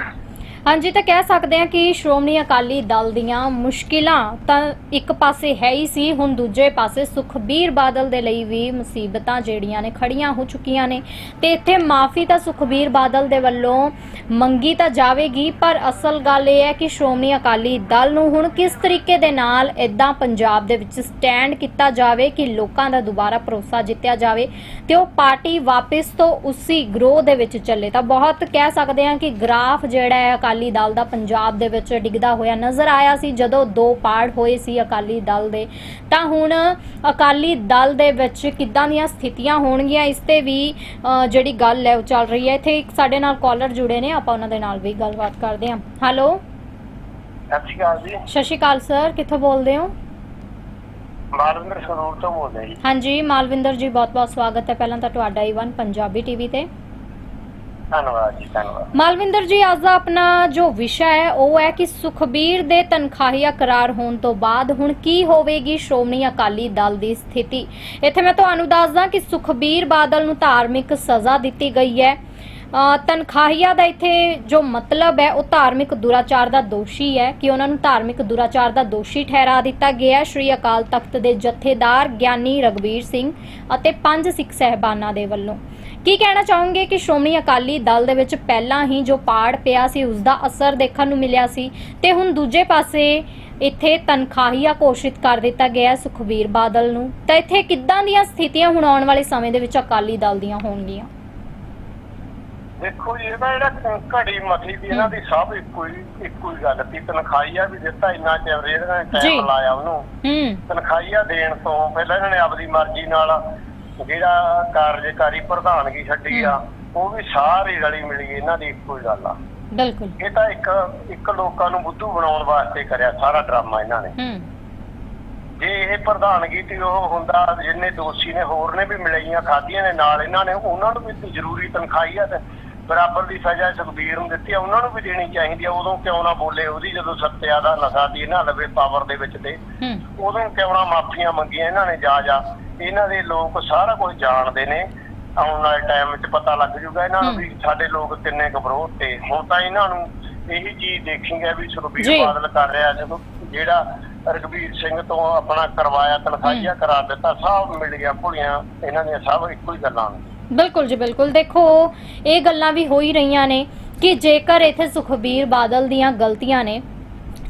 ਹਾਂਜੀ, ਤਾਂ ਕਹਿ ਸਕਦੇ ਹਾਂ ਕਿ ਸ਼੍ਰੋਮਣੀ ਅਕਾਲੀ ਦਲ ਦੀਆਂ ਮੁਸ਼ਕਿਲਾਂ ਤਾਂ ਇੱਕ ਪਾਸੇ ਹੈ ਹੀ ਸੀ, ਹੁਣ ਦੂਜੇ ਪਾਸੇ ਸੁਖਬੀਰ ਬਾਦਲ ਦੇ ਲਈ ਵੀ ਮੁਸੀਬਤਾਂ ਜਿਹੜੀਆਂ ਨੇ ਖੜੀਆਂ ਹੋ ਚੁੱਕੀਆਂ ਨੇ। ਤੇ ਇੱਥੇ ਮਾਫੀ ਤਾਂ ਸੁਖਬੀਰ ਬਾਦਲ ਦੇ ਵੱਲੋਂ ਮੰਗੀ ਤਾਂ ਜਾਵੇਗੀ, ਪਰ ਅਸਲ ਗੱਲ ਇਹ ਹੈ ਕਿ ਸ਼੍ਰੋਮਣੀ ਅਕਾਲੀ ਦਲ ਨੂੰ ਹੁਣ ਕਿਸ ਤਰੀਕੇ ਦੇ ਨਾਲ ਇਦਾਂ ਪੰਜਾਬ ਦੇ ਵਿੱਚ ਸਟੈਂਡ ਕੀਤਾ ਜਾਵੇ ਕਿ ਲੋਕਾਂ ਦਾ ਦੁਬਾਰਾ ਭਰੋਸਾ ਜਿੱਤਿਆ ਜਾਵੇ ਤੇ ਉਹ ਪਾਰਟੀ ਵਾਪਸ ਤੋਂ ਉਸੇ ਗਰੋਹ ਦੇ ਵਿੱਚ ਚੱਲੇ। ਤਾਂ ਬਹੁਤ ਕਹਿ ਸਕਦੇ ਹਾਂ ਕਿ ਗ੍ਰਾਫ ਜਿਹੜਾ ਹੈ ਅਕਾਲੀ ਦਲ ਦਾ ਪੰਜਾਬ ਦੇ ਵਿੱਚ ਡਿੱਗਦਾ ਹੋਇਆ ਨਜ਼ਰ ਆਇਆ ਸੀ। ਜਦੋਂ ਦੋ ਪਾੜ ਹੋਏ ਸੀ ਅਕਾਲੀ ਦਲ ਦੇ ਤਾਂ ਹੁਣ ਅਕਾਲੀ ਦਲ ਦੇ ਵਿੱਚ ਕਿੱਦਾਂ ਦੀਆਂ ਸਥਿਤੀਆਂ ਹੋਣਗੀਆਂ? ਇਸ ਤੇ ਵੀ ਜਿਹੜੀ ਗੱਲ ਹੈ ਉਹ ਚੱਲ ਰਹੀ ਹੈ। ਇੱਥੇ ਇੱਕ ਸਾਡੇ ਨਾਲ ਕਾਲਰ ਜੁੜੇ ਨੇ ਆਪਾਂ ਉਹਨਾਂ ਦੇ ਨਾਲ ਵੀ ਗੱਲਬਾਤ ਕਰਦੇ ਹਾਂ। ਹੈਲੋ ਸਤਿ ਸ਼੍ਰੀ ਅਕਾਲ ਜੀ। ਸਤਿ ਸ਼੍ਰੀ ਅਕਾਲ ਸਰ ਕਿੱਥੋਂ ਬੋਲਦੇ ਹੋ? ਮਾਲਵਿੰਦਰ ਸਰੂਰ ਤੋਂ ਬੋਲਦੇ ਜੀ। ਹਾਂਜੀ ਮਾਲਵਿੰਦਰ ਜੀ ਬਹੁਤ ਬਹੁਤ ਸਵਾਗਤ ਹੈ। ਪਹਿਲਾਂ ਤਾਂ ਤੁਹਾਡਾ ਈਵਨ ਪੰਜਾਬੀ ਟੀਵੀ ਤੇ। ਧੰਨਵਾਦ ਜੀ, ਧੰਨਵਾਦ। ਮਾਲਵਿੰਦਰ ਜੀ, ਅੱਜ ਦਾ ਆਪਣਾ ਜੋ ਵਿਸ਼ਾ ਹੈ, ਉਹ ਹੈ ਕਿ ਸੁਖਬੀਰ ਦੇ ਤਨਖਾਹੀਆ ਕਰਾਰ ਹੋਣ ਤੋਂ ਬਾਅਦ ਹੁਣ ਕੀ ਹੋਵੇਗੀ ਸ਼੍ਰੋਮਣੀ ਅਕਾਲੀ ਦਲ ਦੀ ਸਥਿਤੀ? ਇੱਥੇ ਮੈਂ ਤੁਹਾਨੂੰ ਦੱਸਦਾ ਕਿ ਸੁਖਬੀਰ ਬਾਦਲ ਨੂੰ ਧਾਰਮਿਕ ਸਜ਼ਾ ਦਿੱਤੀ ਗਈ ਹੈ। ਤਨਖਾਹੀਆ ਦਾ ਇੱਥੇ ਜੋ ਮਤਲਬ ਹੈ, ਉਹ ਧਾਰਮਿਕ ਦੁਰਾਚਾਰ ਦਾ ਦੋਸ਼ੀ ਹੈ ਕਿ ਉਹਨਾਂ ਨੂੰ ਧਾਰਮਿਕ ਦੁਰਾਚਾਰ ਦਾ ਦੋਸ਼ੀ ਠਹਿਰਾ ਦਿੱਤਾ ਗਿਆ ਸ਼੍ਰੀ ਅਕਾਲ ਤਖਤ ਦੇ ਜਥੇਦਾਰ ਗਿਆਨੀ ਰਗਵੀਰ ਸਿੰਘ ਅਤੇ ਪੰਜ ਸਿੱਖ ਸਹਿਬਾਨਾਂ ਦੇ ਵੱਲੋਂ। ਕੀ ਕਹਿਣਾ ਚਾਹੋਗੇ ਕਿ ਸ਼੍ਰੋਮਣੀ ਅਕਾਲੀ ਦਲ ਦੇ ਵਿੱਚ ਪਹਿਲਾਂ ਹੀ ਜੋ ਪਾੜ ਪਿਆ ਸੀ ਉਸ ਦਾ ਅਸਰ ਦੇਖਣ ਨੂੰ ਮਿਲਿਆ ਸੀ ਤੇ ਹੁਣ ਦੂਜੇ ਪਾਸੇ ਇੱਥੇ ਤਨਖਾਹੀਆ ਘੋਸ਼ਿਤ ਕਰ ਦਿੱਤਾ ਗਿਆ ਸੁਖਬੀਰ ਬਾਦਲ ਨੂੰ। ਤਾਂ ਇੱਥੇ ਕਿੱਦਾਂ ਦੀਆਂ ਸਥਿਤੀਆਂ ਹੁਣ ਆਉਣ ਵਾਲੇ ਸਮੇਂ ਦੇ ਵਿੱਚ ਅਕਾਲੀ ਦਲ ਦੀਆਂ ਹੋਣਗੀਆਂ? ਦੇਖੋ ਇਹਦਾ ਜਿਹੜਾ ਘੜੀ ਮਥੀ ਦੀ ਇਹਨਾਂ ਦੀ ਸਭ ਇੱਕੋ ਹੀ ਇੱਕੋ ਹੀ ਗੱਲ ਸੀ। ਤਨਖਾਹੀਆ ਵੀ ਦਿੱਤਾ ਇੰਨਾ ਚਿਰ ਇਹਨਾਂ ਨੇ। ਟਾਈਮ ਲਾਇਆ ਉਹਨੂੰ। ਤਨਖਾਹੀਆ ਦੇਣ ਤੋਂ ਪਹਿਲਾਂ ਇਹਨਾਂ ਨੇ ਆਪਦੀ ਮਰਜ਼ੀ ਨਾਲ ਜਿਹੜਾ ਕਾਰਜਕਾਰੀ ਪ੍ਰਧਾਨਗੀ ਛੱਡੀ ਆ ਉਹ ਵੀ ਸਾਰੀ ਰਲੀ ਮਿਲੀ ਇਹਨਾਂ ਦੀ ਇੱਕੋ ਹੀ ਗੱਲ ਆ। ਬਿਲਕੁਲ। ਇਹ ਤਾਂ ਇੱਕ ਇੱਕ ਲੋਕਾਂ ਨੂੰ ਬੁੱਧੂ ਬਣਾਉਣ ਵਾਸਤੇ ਕਰਿਆ ਸਾਰਾ ਡਰਾਮਾ ਇਹਨਾਂ ਨੇ। ਹੂੰ। ਜੇ ਇਹ ਪ੍ਰਧਾਨਗੀ ਤੇ ਉਹ ਹੁੰਦਾ ਜਿੰਨੇ ਦੋਸ਼ੀ ਨੇ ਹੋਰ ਨੇ ਵੀ ਮਿਲਈਆਂ ਖਾਧੀਆਂ ਨੇ ਨਾਲ ਇਹਨਾਂ ਨੇ ਉਹਨਾਂ ਨੂੰ ਵੀ ਜ਼ਰੂਰੀ ਤਨਖਾਹੀ ਆ ਤੇ ਬਰਾਬਰ ਦੀ ਸਜ਼ਾ ਸੁਖਬੀਰ ਨੂੰ ਦਿੱਤੀ ਆ ਉਹਨਾਂ ਨੂੰ ਵੀ ਦੇਣੀ ਚਾਹੀਦੀ ਆ ਉਦੋਂ ਕਿਉਂ ਨਾ ਬੋਲੇ ਉਹਦੀ ਜਦੋਂ ਸੱਤਿਆ ਦਾ ਨਸ਼ਾ ਦੀ ਇਹਨਾਂ ਲਵੇ ਪਾਵਰ ਦੇ ਵਿੱਚ ਤੇ। ਉਦੋਂ ਕਿਉਂ ਨਾ ਮਾਫੀਆਂ ਮੰਗੀਆਂ ਇਹਨਾਂ ਨੇ ਜਾ ਜਾ ਇਹਨਾਂ ਦੇ ਲੋਕ ਸਾਰਾ ਕੁਝ ਜਾਣਦੇ ਨੇ। ਆਉਣ ਵਾਲੇ ਟਾਈਮ ਵਿੱਚ ਪਤਾ ਲੱਗ ਜੂਗਾ ਇਹਨਾਂ ਨੂੰ। ਵੀ ਸਾਡੇ ਲੋਕ ਕਿੰਨੇ ਘਬਰੋਤ ਤੇ। ਹੁਣ ਤਾਂ ਇਹਨਾਂ ਨੂੰ ਇਹੀ ਚੀਜ਼ ਦੇਖੀਂਗੇ ਵੀ ਜੀ। ਸੁਖਬੀਰ ਬਾਦਲ ਕਰ ਰਿਹਾ ਜਦੋਂ ਜਿਹੜਾ ਰਗਵੀਰ ਸਿੰਘ ਤੋਂ ਆਪਣਾ ਕਰਵਾਇਆ ਤਨਖਾਹੀਆ ਕਰਾ ਦਿੱਤਾ ਸਭ ਮਿਲ ਗਿਆ ਭੁਲੀਆਂ। ਇਹਨਾਂ ਦੀਆਂ ਸਭ ਇੱਕੋ ਹੀ ਗੱਲਾਂ ਬਿਲਕੁਲ ਜੀ ਬਿਲਕੁਲ। ਦੇਖੋ ਇਹ ਗੱਲਾਂ ਵੀ ਹੋ ਹੀ ਰਹੀਆਂ ਨੇ ਕਿ ਜੇਕਰ ਇੱਥੇ ਸੁਖਬੀਰ ਬਾਦਲ ਦੀਆਂ ਗਲਤੀਆਂ ਨੇ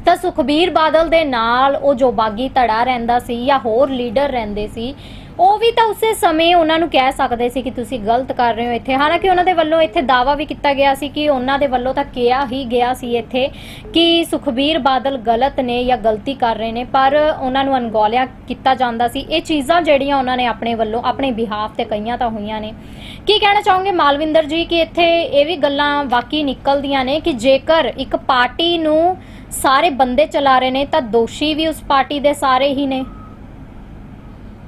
ਤਾਂ ਸੁਖਬੀਰ ਬਾਦਲ ਦੇ ਨਾਲ ਉਹ ਜੋ ਬਾਗੀ ਧੜਾ ਰਹਿੰਦਾ ਸੀ ਜਾਂ ਹੋਰ ਲੀਡਰ ਰਹਿੰਦੇ ਸੀ ਉਹ ਵੀ ਤਾਂ ਉਸੇ ਸਮੇਂ ਉਹਨਾਂ ਨੂੰ ਕਹਿ ਸਕਦੇ ਸੀ ਕਿ ਤੁਸੀਂ ਗਲਤ ਕਰ ਰਹੇ ਹੋ ਇੱਥੇ। ਹਾਲਾਂਕਿ ਉਹਨਾਂ ਦੇ ਵੱਲੋਂ ਇੱਥੇ ਦਾਵਾ ਵੀ ਕੀਤਾ ਗਿਆ ਸੀ ਕਿ ਉਹਨਾਂ ਦੇ ਵੱਲੋਂ ਤਾਂ ਕਿਹਾ ਹੀ ਗਿਆ ਸੀ ਇੱਥੇ ਕਿ ਸੁਖਬੀਰ ਬਾਦਲ ਗਲਤ ਨੇ ਜਾਂ ਗਲਤੀ ਕਰ ਰਹੇ ਨੇ, ਪਰ ਉਹਨਾਂ ਨੂੰ ਅਣਗੌਲਿਆ ਕੀਤਾ ਜਾਂਦਾ ਸੀ। ਇਹ ਚੀਜ਼ਾਂ ਜਿਹੜੀਆਂ ਉਹਨਾਂ ਨੇ ਆਪਣੇ ਵੱਲੋਂ ਆਪਣੇ ਬਿਹਾਫ ਤੇ ਕਈਆਂ ਤਾਂ ਹੋਈਆਂ ਨੇ। ਕੀ ਕਹਿਣਾ ਚਾਹੋਗੇ ਮਾਲਵਿੰਦਰ ਜੀ ਕਿ ਇੱਥੇ ਇਹ ਵੀ ਗੱਲਾਂ ਵਾਕਈ ਨਿਕਲਦੀਆਂ ਨੇ ਕਿ ਜੇਕਰ ਇੱਕ ਪਾਰਟੀ ਨੂੰ ਸਾਰੇ ਬੰਦੇ ਚਲਾ ਰਹੇ ਨੇ ਤਾਂ ਦੋਸ਼ੀ ਵੀ ਉਸ ਪਾਰਟੀ ਦੇ ਸਾਰੇ ਹੀ ਨੇ?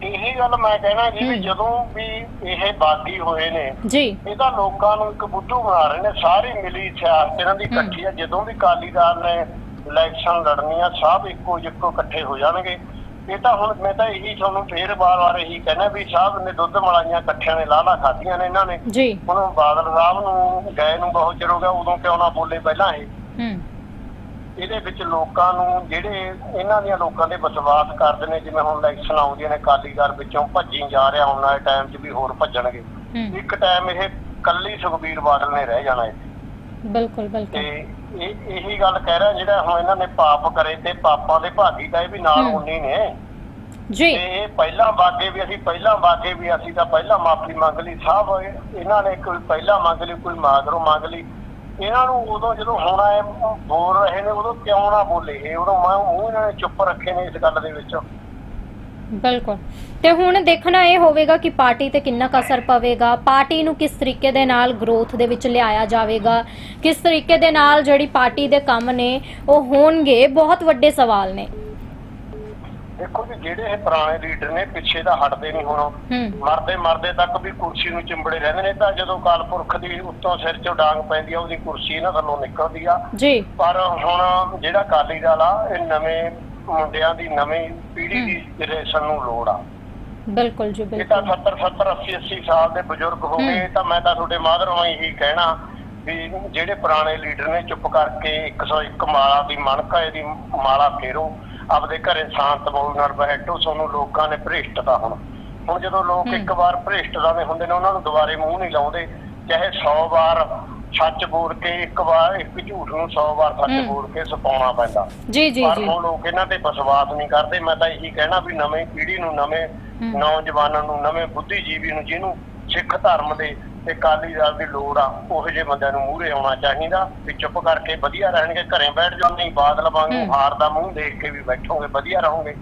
ਇਹੀ ਗੱਲ ਮੈਂ ਕਹਿਣਾ ਜੀ ਵੀ। ਜਦੋਂ ਵੀ ਇਹ ਬਾਗੀ ਹੋਏ ਨੇ ਜੀ। ਇਹ ਤਾਂ ਲੋਕਾਂ ਨੂੰ ਇੱਕ ਬੁੱਧੂ ਬਣਾ ਰਹੇ ਨੇ ਸਾਰੀ ਮਿਲੀ ਸਿਆਸਤ ਇਹਨਾਂ ਦੀ। ਇਕੱਠੀ ਆ। ਜਦੋਂ ਵੀ ਕਾਲੀ ਦਲ ਨੇ ਇਲੈਕਸ਼ਨ ਲੜਨੀ ਆ ਸਭ ਇੱਕੋ ਜਿੱਕੋ ਇਕੱਠੇ ਹੋ ਜਾਣਗੇ। ਇਹ ਤਾਂ ਹੁਣ ਮੈਂ ਤਾਂ ਇਹੀ ਤੁਹਾਨੂੰ ਫੇਰ ਵਾਰ-ਵਾਰ ਇਹੀ ਕਹਿਣਾ ਵੀ ਸਾਹਿਬ ਨੇ ਦੁੱਧ ਮਲਾਈਆਂ ਇਕੱਠਿਆਂ ਨੇ ਲਾਲਾ ਖਾਧੀਆਂ ਨੇ ਇਹਨਾਂ ਨੇ। ਜੀ। ਹੁਣ ਬਾਦਲ ਸਾਹਿਬ ਨੂੰ ਗਏ ਨੂੰ ਬਹੁਤ ਚਿਰ ਹੋ ਗਿਆ ਉਦੋਂ ਕਿਉਂ ਨਾ ਬੋਲੇ ਪਹਿਲਾਂ ਇਹ। ਹੂੰ। ਇਹਦੇ ਵਿੱਚ ਲੋਕਾਂ ਨੂੰ ਜਿਹੜੇ ਇਹਨਾਂ ਦੀਆਂ ਲੋਕਾਂ ਦੇ ਵਿਸ਼ਵਾਸ ਕਰਦੇ ਨੇ ਜਿਵੇਂ ਹੁਣ ਇਲੈਕਸ਼ਨ ਆਉਂਦੀਆਂ ਨੇ ਕਾਲੀਗਰ ਵਿੱਚੋਂ ਭੱਜੀ ਜਾ ਰਿਹਾ ਹੁਣ ਵਾਲੇ ਟਾਈਮ 'ਚ ਵੀ ਹੋਰ ਭੱਜਣਗੇ। ਇੱਕ ਟਾਈਮ ਇਹ ਕੱਲੀ ਸੁਖਬੀਰ ਬਾਦਲ ਨੇ ਰਹਿ ਜਾਣਾ ਇੱਥੇ। ਬਿਲਕੁਲ ਤੇ ਬਿਲਕੁਲ ਇਹ ਇਹੀ ਗੱਲ ਕਹਿ ਰਿਹਾ ਜਿਹੜਾ ਹੁਣ ਇਹਨਾਂ ਨੇ ਪਾਪ ਕਰੇ ਤੇ ਪਾਪਾਂ ਦੇ ਭਾਗੀ ਤਾਂ ਇਹ ਵੀ ਨਾਲ ਹੂੰ। ਉਨੀ ਨੇ। ਜੀ। ਤੇ ਇਹ ਪਹਿਲਾਂ ਵਾਗੇ ਵੀ ਅਸੀਂ ਪਹਿਲਾਂ ਵਾਗੇ ਵੀ ਅਸੀਂ ਤਾਂ ਪਹਿਲਾਂ ਮਾਫੀ ਮੰਗ ਲਈ। ਸਾਹਿਬ ਇਹਨਾਂ ਨੇ ਕੋਈ ਪਹਿਲਾਂ ਮੰਗ ਲਈ ਕੋਈ ਮਾਗਰੋਂ ਮੰਗ ਲਈ। ਇਹਨਾਂ ਨੂੰ ਉਦੋਂ ਜਦੋਂ ਹੁਣ ਆਏ ਬੋਲ ਰਹੇ ਨੇ, ਉਦੋਂ ਕਿਉਂ ਨਾ ਬੋਲੇ? ਇਹ ਉਦੋਂ ਮੈਂ ਮੂੰਹ ਇਹਨਾਂ ਨੇ ਚੁੱਪ ਰੱਖੇ ਨੇ ਇਸ ਗੱਲ ਦੇ ਵਿੱਚ। ਬਿਲਕੁਲ। ਤੇ ਹੁਣ ਦੇਖਣਾ ਇਹ ਹੋਵੇਗਾ ਕਿ ਪਾਰਟੀ ਤੇ ਕਿੰਨਾ ਕੁ ਅਸਰ ਪਵੇਗਾ, ਪਾਰਟੀ ਨੂੰ ਕਿਸ ਤਰੀਕੇ ਦੇ ਨਾਲ ਗਰੋਥ ਦੇ ਵਿੱਚ ਲਿਆਇਆ ਜਾਵੇਗਾ, ਕਿਸ ਤਰੀਕੇ ਦੇ ਨਾਲ ਜਿਹੜੀ ਪਾਰਟੀ ਦੇ ਕੰਮ ਨੇ ਉਹ ਹੋਣਗੇ, ਬਹੁਤ ਵੱਡੇ ਸਵਾਲ ਨੇ। ਦੇਖੋ ਜੀ ਜਿਹੜੇ ਇਹ ਪੁਰਾਣੇ ਲੀਡਰ ਨੇ ਪਿੱਛੇ ਦਾ ਹਟਦੇ ਨਹੀਂ ਹੁਣ ਹੂੰ। ਮਰਦੇ ਮਰਦੇ ਤੱਕ ਵੀ ਕੁਰਸੀ ਨੂੰ ਚਿੰਬੜੇ ਰਹਿੰਦੇ ਨੇ ਤਾਂ ਜਦੋਂ ਕਾਲਪੁਰਖ ਦੀ ਉੱਤੋਂ ਸਿਰ 'ਚੋਂ ਡਾਂਗ ਪੈਂਦੀ ਆ ਉਹਦੀ ਕੁਰਸੀ ਇਹਨਾਂ ਥੱਲੋਂ ਨਿਕਲਦੀ ਆ। ਜੀ। ਪਰ ਹੁਣ ਜਿਹੜਾ ਅਕਾਲੀ ਦਲ ਆ ਇਹ ਨਵੇਂ ਮੁੰਡਿਆਂ ਦੀ ਨਵੀਂ ਪੀੜ੍ਹੀ ਦੀ ਜਨਰੇਸ਼ਨ ਨੂੰ ਲੋੜ ਆ। ਬਿਲਕੁਲ ਜੀ ਇਹ ਤਾਂ ਬਿਲਕੁਲ। 70 70 80 80 ਸਾਲ ਦੇ ਬਜ਼ੁਰਗ ਹੋ ਗਏ ਹੂੰ। ਤਾਂ ਮੈਂ ਤਾਂ ਤੁਹਾਡੇ ਮਾਧਰੋਂ ਇਹੀ ਕਹਿਣਾ ਵੀ ਜਿਹੜੇ ਪੁਰਾਣੇ ਲੀਡਰ ਨੇ ਚੁੱਪ ਕਰਕੇ 101 ਮਾਲਾ ਦੀ ਮਣਕਾ ਇਹਦੀ ਮਾਲਾ ਫੇਰੋ। ਆਪਦੇ ਘਰੇ ਸ਼ਾਂਤ ਮੌਲ ਨਾਲ ਬੈਠੋ ਤੁਹਾਨੂੰ ਲੋਕਾਂ ਨੇ ਭ੍ਰਿਸ਼ਟਤਾ ਹੁਣ ਹੁਣ ਜਦੋਂ ਲੋਕ। ਇੱਕ ਵਾਰ ਭ੍ਰਿਸ਼ਟਤਾ ਦੇ ਹੁੰਦੇ ਨੇ ਉਹਨਾਂ ਨੂੰ ਦੁਬਾਰੇ ਮੂੰਹ ਨਹੀਂ ਲਾਉਂਦੇ ਚਾਹੇ 100 ਵਾਰ ਸੱਚ ਬੋਲ ਕੇ ਇੱਕ ਵਾਰ ਇੱਕ ਝੂਠ ਨੂੰ 100 ਵਾਰ ਸੱਚ। ਬੋਲ ਕੇ ਸਪਾਉਣਾ ਪੈਂਦਾ ਜੀ ਜੀ ਪਰ ਹੁਣ ਲੋਕ ਇਹਨਾਂ ਤੇ ਵਿਸ਼ਵਾਸ ਨਹੀਂ ਕਰਦੇ ਮੈਂ ਤਾਂ ਇਹੀ ਕਹਿਣਾ ਵੀ ਨਵੀਂ ਪੀੜ੍ਹੀ ਨੂੰ ਨਵੇਂ। ਨੌਜਵਾਨਾਂ ਨੂੰ ਨਵੇਂ ਬੁੱਧੀਜੀਵੀ ਨੂੰ ਜਿਹਨੂੰ ਸਿੱਖ ਧਰਮ ਦੇ ਤੇ ਕਾਲੀ ਦਲ ਦੀ ਲੋੜ ਆ ਉਹੋ ਜਿਹੇ ਬੰਦਿਆਂ ਨੂੰ ਮੂਹਰੇ ਆਉਣਾ ਚਾਹੀਦਾ ਵੀ ਚੁੱਪ ਕਰਕੇ ਵਧੀਆ ਰਹਿਣਗੇ ਘਰੇ ਬੈਠ ਜਾਓ ਨਹੀਂ ਬਾਦਲ ਵਾਂਗੂ। ਹਾਰ ਦਾ ਮੂੰਹ ਦੇਖ ਕੇ ਵੀ ਬੈਠੋਗੇ ਵਧੀਆ ਰਹੋਗੇ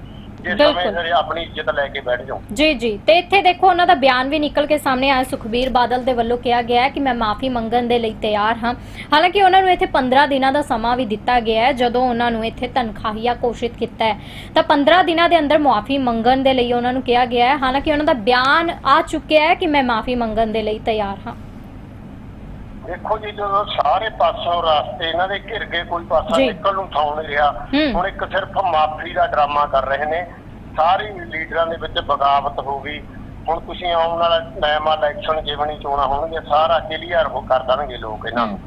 ਜੇ ਬਿਲਕੁਲ। ਸਮੇਂ ਸਿਰ ਆਪਣੀ ਇੱਜ਼ਤ ਲੈ ਕੇ ਬੈਠ ਜਾਓ। ਜੀ ਜੀ। ਤੇ ਇੱਥੇ ਦੇਖੋ ਉਹਨਾਂ ਦਾ ਬਿਆਨ ਵੀ ਨਿਕਲ ਕੇ ਸਾਹਮਣੇ ਆਇਆ। ਸੁਖਬੀਰ ਬਾਦਲ ਦੇ ਵੱਲੋਂ ਕਿਹਾ ਗਿਆ ਹੈ ਕਿ ਮੈਂ ਮਾਫੀ ਮੰਗਣ ਦੇ ਲਈ ਤਿਆਰ ਹਾਂ। ਹਾਲਾਂਕਿ ਉਹਨਾਂ ਨੂੰ ਇੱਥੇ 15 ਦਿਨਾਂ ਦਾ ਸਮਾਂ ਵੀ ਦਿੱਤਾ ਗਿਆ ਹੈ ਜਦੋਂ ਉਹਨਾਂ ਨੂੰ ਇੱਥੇ ਤਨਖਾਹੀਆ ਘੋਸ਼ਿਤ ਕੀਤਾ ਹੈ। ਤਾਂ 15 ਦਿਨਾਂ ਦੇ ਅੰਦਰ ਮਾਫੀ ਮੰਗਣ ਦੇ ਲਈ ਉਹਨਾਂ ਨੂੰ ਕਿਹਾ ਗਿਆ ਹੈ। ਹਾਲਾਂਕਿ ਉਹਨਾਂ ਦਾ ਬਿਆਨ ਆ ਚੁੱਕਿਆ ਹੈ ਕਿ ਮੈਂ ਮਾਫੀ ਮੰਗਣ ਦੇ ਲਈ ਤਿਆਰ ਹਾਂ। ਦੇਖੋ ਜੀ ਜਦੋਂ ਸਾਰੇ ਪਾਸੋਂ ਰਾਸਤੇ ਇਹਨਾਂ ਦੇ ਘਿਰ ਗਏ ਕੋਈ ਪਾਸਾ ਜੀ। ਨਿਕਲ ਨੂੰ ਥਾਉ ਨਹੀਂ ਰਿਹਾ। ਹੂੰ। ਹੁਣ ਇੱਕ ਸਿਰਫ ਮਾਫੀ ਦਾ ਡਰਾਮਾ ਕਰ ਰਹੇ ਨੇ। ਸਾਰੇ ਲੀਡਰਾਂ ਦੇ ਵਿੱਚ ਬਗਾਵਤ ਹੋ ਗਈ। ਹੁਣ ਤੁਸੀਂ ਆਉਣ ਵਾਲਾ ਟਾਈਮ ਆ ਇਲੈਕਸ਼ਨ ਜਿਵਣੀ ਚੋਣਾਂ ਹੋਣਗੇ ਸਾਰਾ ਕਲੀਅਰ ਹੋ ਕਰ ਦੇਣਗੇ ਲੋਕ ਇਹਨਾਂ ਨੂੰ।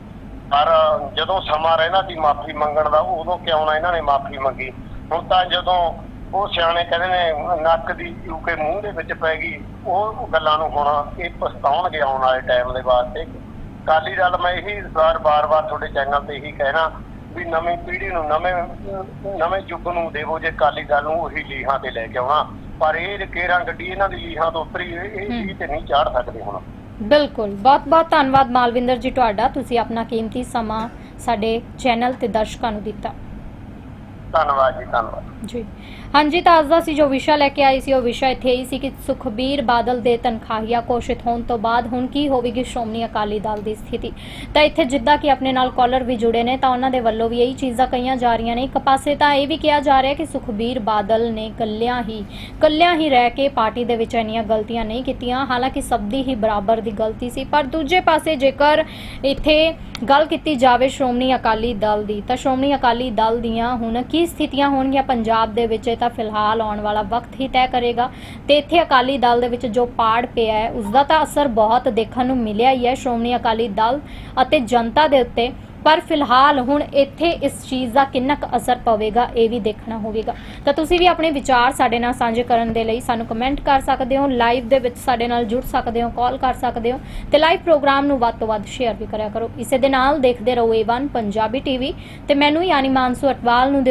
ਪਰ ਜਦੋਂ ਸਮਾਂ ਰਹਿਣਾ ਸੀ ਮਾਫੀ ਮੰਗਣ ਦਾ ਉਦੋਂ ਕਿਉਂ ਨਾ ਇਹਨਾਂ ਨੇ ਮਾਫੀ ਮੰਗੀ? ਹੁਣ ਤਾਂ ਜਦੋਂ ਉਹ ਸਿਆਣੇ ਕਹਿੰਦੇ ਨੇ ਨੱਕ ਦੀ ਕਿਉਂਕਿ ਮੂੰਹ ਦੇ ਵਿੱਚ ਪੈ ਗਈ ਉਹ ਗੱਲਾਂ ਨੂੰ ਹੁਣ ਇਹ ਪਛਤਾਉਣਗੇ ਆਉਣ ਵਾਲੇ ਟਾਈਮ ਦੇ ਵਾਸਤੇ। ਕਾਲੀ ਦਲ ਮੈਂ ਇਹੀ ਵਾਰ ਬਾਰ-ਬਾਰ ਤੁਹਾਡੇ ਚੈਨਲ ਤੇ ਇਹੀ ਕਹਿਣਾ ਵੀ ਨਵੀਂ ਪੀੜ੍ਹੀ ਨੂੰ ਨਵੇਂ ਨਵੇਂ ਯੁੱਗ ਨੂੰ ਦੇਵੋ ਜੇ ਕਾਲੀ ਦਲ ਨੂੰ ਉਹੀ ਲੀਹਾਂ ਤੇ ਲੈ ਕੇ ਆਉਣਾ। ਪਰ ਇਹ ਕੇਰਾਂ ਗੱਡੀ ਇਹਨਾਂ ਦੀ ਲੀਹਾਂ ਤੋਂ ਉੱਪਰੀ ਇਹ ਇਹ ਹੂੰ। ਚੀਜ਼ ਤੇ ਨਹੀਂ ਚਾੜ ਸਕਦੇ ਹੁਣ। ਬਿਲਕੁਲ। ਬਹੁਤ ਬਹੁਤ ਧੰਨਵਾਦ ਮਾਲਵਿੰਦਰ ਜੀ ਤੁਹਾਡਾ। ਤੁਸੀਂ ਆਪਣਾ ਕੀਮਤੀ ਸਮਾਂ ਸਾਡੇ ਚੈਨਲ ਤੇ ਦਰਸ਼ਕਾਂ ਨੂੰ ਦਿੱਤਾ। ਧੰਨਵਾਦ ਜੀ ਧੰਨਵਾਦ। ਜੀ। ਹਾਂਜੀ ਤਾਂ ਅੱਜ ਦਾ ਸੀ ਜੋ ਵਿਸ਼ਾ ਲੈ ਕੇ ਆਈ ਸੀ, ਉਹ ਵਿਸ਼ਾ ਇੱਥੇ ਹੀ ਸੀ ਕਿ ਸੁਖਬੀਰ ਬਾਦਲ ਦੇ ਤਨਖਾਹੀਆ ਘੋਸ਼ਿਤ ਹੋਣ ਤੋਂ ਬਾਅਦ ਹੁਣ ਕੀ ਹੋਵੇਗੀ ਸ਼੍ਰੋਮਣੀ ਅਕਾਲੀ ਦਲ ਦੀ ਸਥਿਤੀ? ਤਾਂ ਇੱਥੇ ਜਿੱਦਾਂ ਕਿ ਆਪਣੇ ਨਾਲ ਕਾਲਰ ਵੀ ਜੁੜੇ ਨੇ, ਤਾਂ ਉਹਨਾਂ ਦੇ ਵੱਲੋਂ ਵੀ ਇਹੀ ਚੀਜ਼ਾਂ ਕਹੀਆਂ ਜਾ ਰਹੀਆਂ ਨੇ। ਇੱਕ ਪਾਸੇ ਤਾਂ ਇਹ ਵੀ ਕਿਹਾ ਜਾ ਰਿਹਾ ਕਿ ਸੁਖਬੀਰ ਬਾਦਲ ਨੇ ਕੱਲਿਆਂ ਹੀ ਕੱਲਿਆਂ ਹੀ ਰਹਿ ਕੇ ਪਾਰਟੀ ਦੇ ਵਿੱਚ ਇੰਨੀਆਂ ਗਲਤੀਆਂ ਨਹੀਂ ਕੀਤੀਆਂ। ਹਾਲਾਂਕਿ ਸਭ ਦੀ ਹੀ ਬਰਾਬਰ ਦੀ ਗਲਤੀ ਸੀ, ਪਰ ਦੂਜੇ ਪਾਸੇ ਜੇਕਰ ਇੱਥੇ ਗੱਲ ਕੀਤੀ ਜਾਵੇ ਸ਼੍ਰੋਮਣੀ ਅਕਾਲੀ ਦਲ ਦੀ, ਤਾਂ ਸ਼੍ਰੋਮਣੀ ਅਕਾਲੀ ਦਲ ਦੀਆਂ ਹੁਣ ਕੀ ਸਥਿਤੀਆਂ ਹੋਣਗੀਆਂ ਪੰਜਾਬ ਦੇ ਵਿੱਚ, ਇਹ ਤਾਂ ਫਿਲਹਾਲ ਆਉਣ ਵਾਲਾ ਵਕਤ ਹੀ ਤੈਅ ਕਰੇਗਾ। ਤੇ ਇੱਥੇ ਅਕਾਲੀ ਦਲ ਦੇ ਵਿੱਚ ਜੋ ਪਾੜ ਪਿਆ ਹੈ ਉਸ ਦਾ ਤਾਂ ਅਸਰ ਬਹੁਤ ਦੇਖਣ ਨੂੰ ਮਿਲਿਆ ਹੀ ਹੈ, ਸ਼੍ਰੋਮਣੀ ਅਕਾਲੀ ਦਲ ਅਤੇ ਜਨਤਾ ਦੇ ਉੱਤੇ। ਪਰ ਫਿਲਹਾਲ ਹੁਣ ਇੱਥੇ ਇਸ ਚੀਜ਼ ਦਾ ਕਿੰਨਾ ਕੁ ਅਸਰ ਪਵੇਗਾ, ਇਹ ਵੀ ਦੇਖਣਾ ਹੋਵੇਗਾ। ਤਾਂ ਤੁਸੀਂ ਵੀ ਆਪਣੇ ਵਿਚਾਰ ਸਾਡੇ ਨਾਲ ਸਾਂਝੇ ਕਰਨ ਦੇ ਲਈ ਸਾਨੂੰ ਕਮੈਂਟ ਕਰ ਸਕਦੇ ਹੋ, ਲਾਈਵ ਦੇ ਵਿੱਚ ਸਾਡੇ ਨਾਲ ਜੁੜ ਸਕਦੇ ਹੋ, ਕਾਲ ਕਰ ਸਕਦੇ ਹੋ ਤੇ ਲਾਈਵ ਪ੍ਰੋਗਰਾਮ ਨੂੰ ਵੱਧ ਤੋਂ ਵੱਧ ਸ਼ੇਅਰ ਵੀ ਕਰਿਆ ਕਰੋ। ਇਸੇ ਦੇ ਨਾਲ ਦੇਖਦੇ ਰਹੋ A1 ਪੰਜਾਬੀ ਟੀਵੀ ਤੇ ਮੈਨੂੰ ਯਾਨੀ ਮਾਨਸੂ ਅਟਵਾਲ ਨੂੰ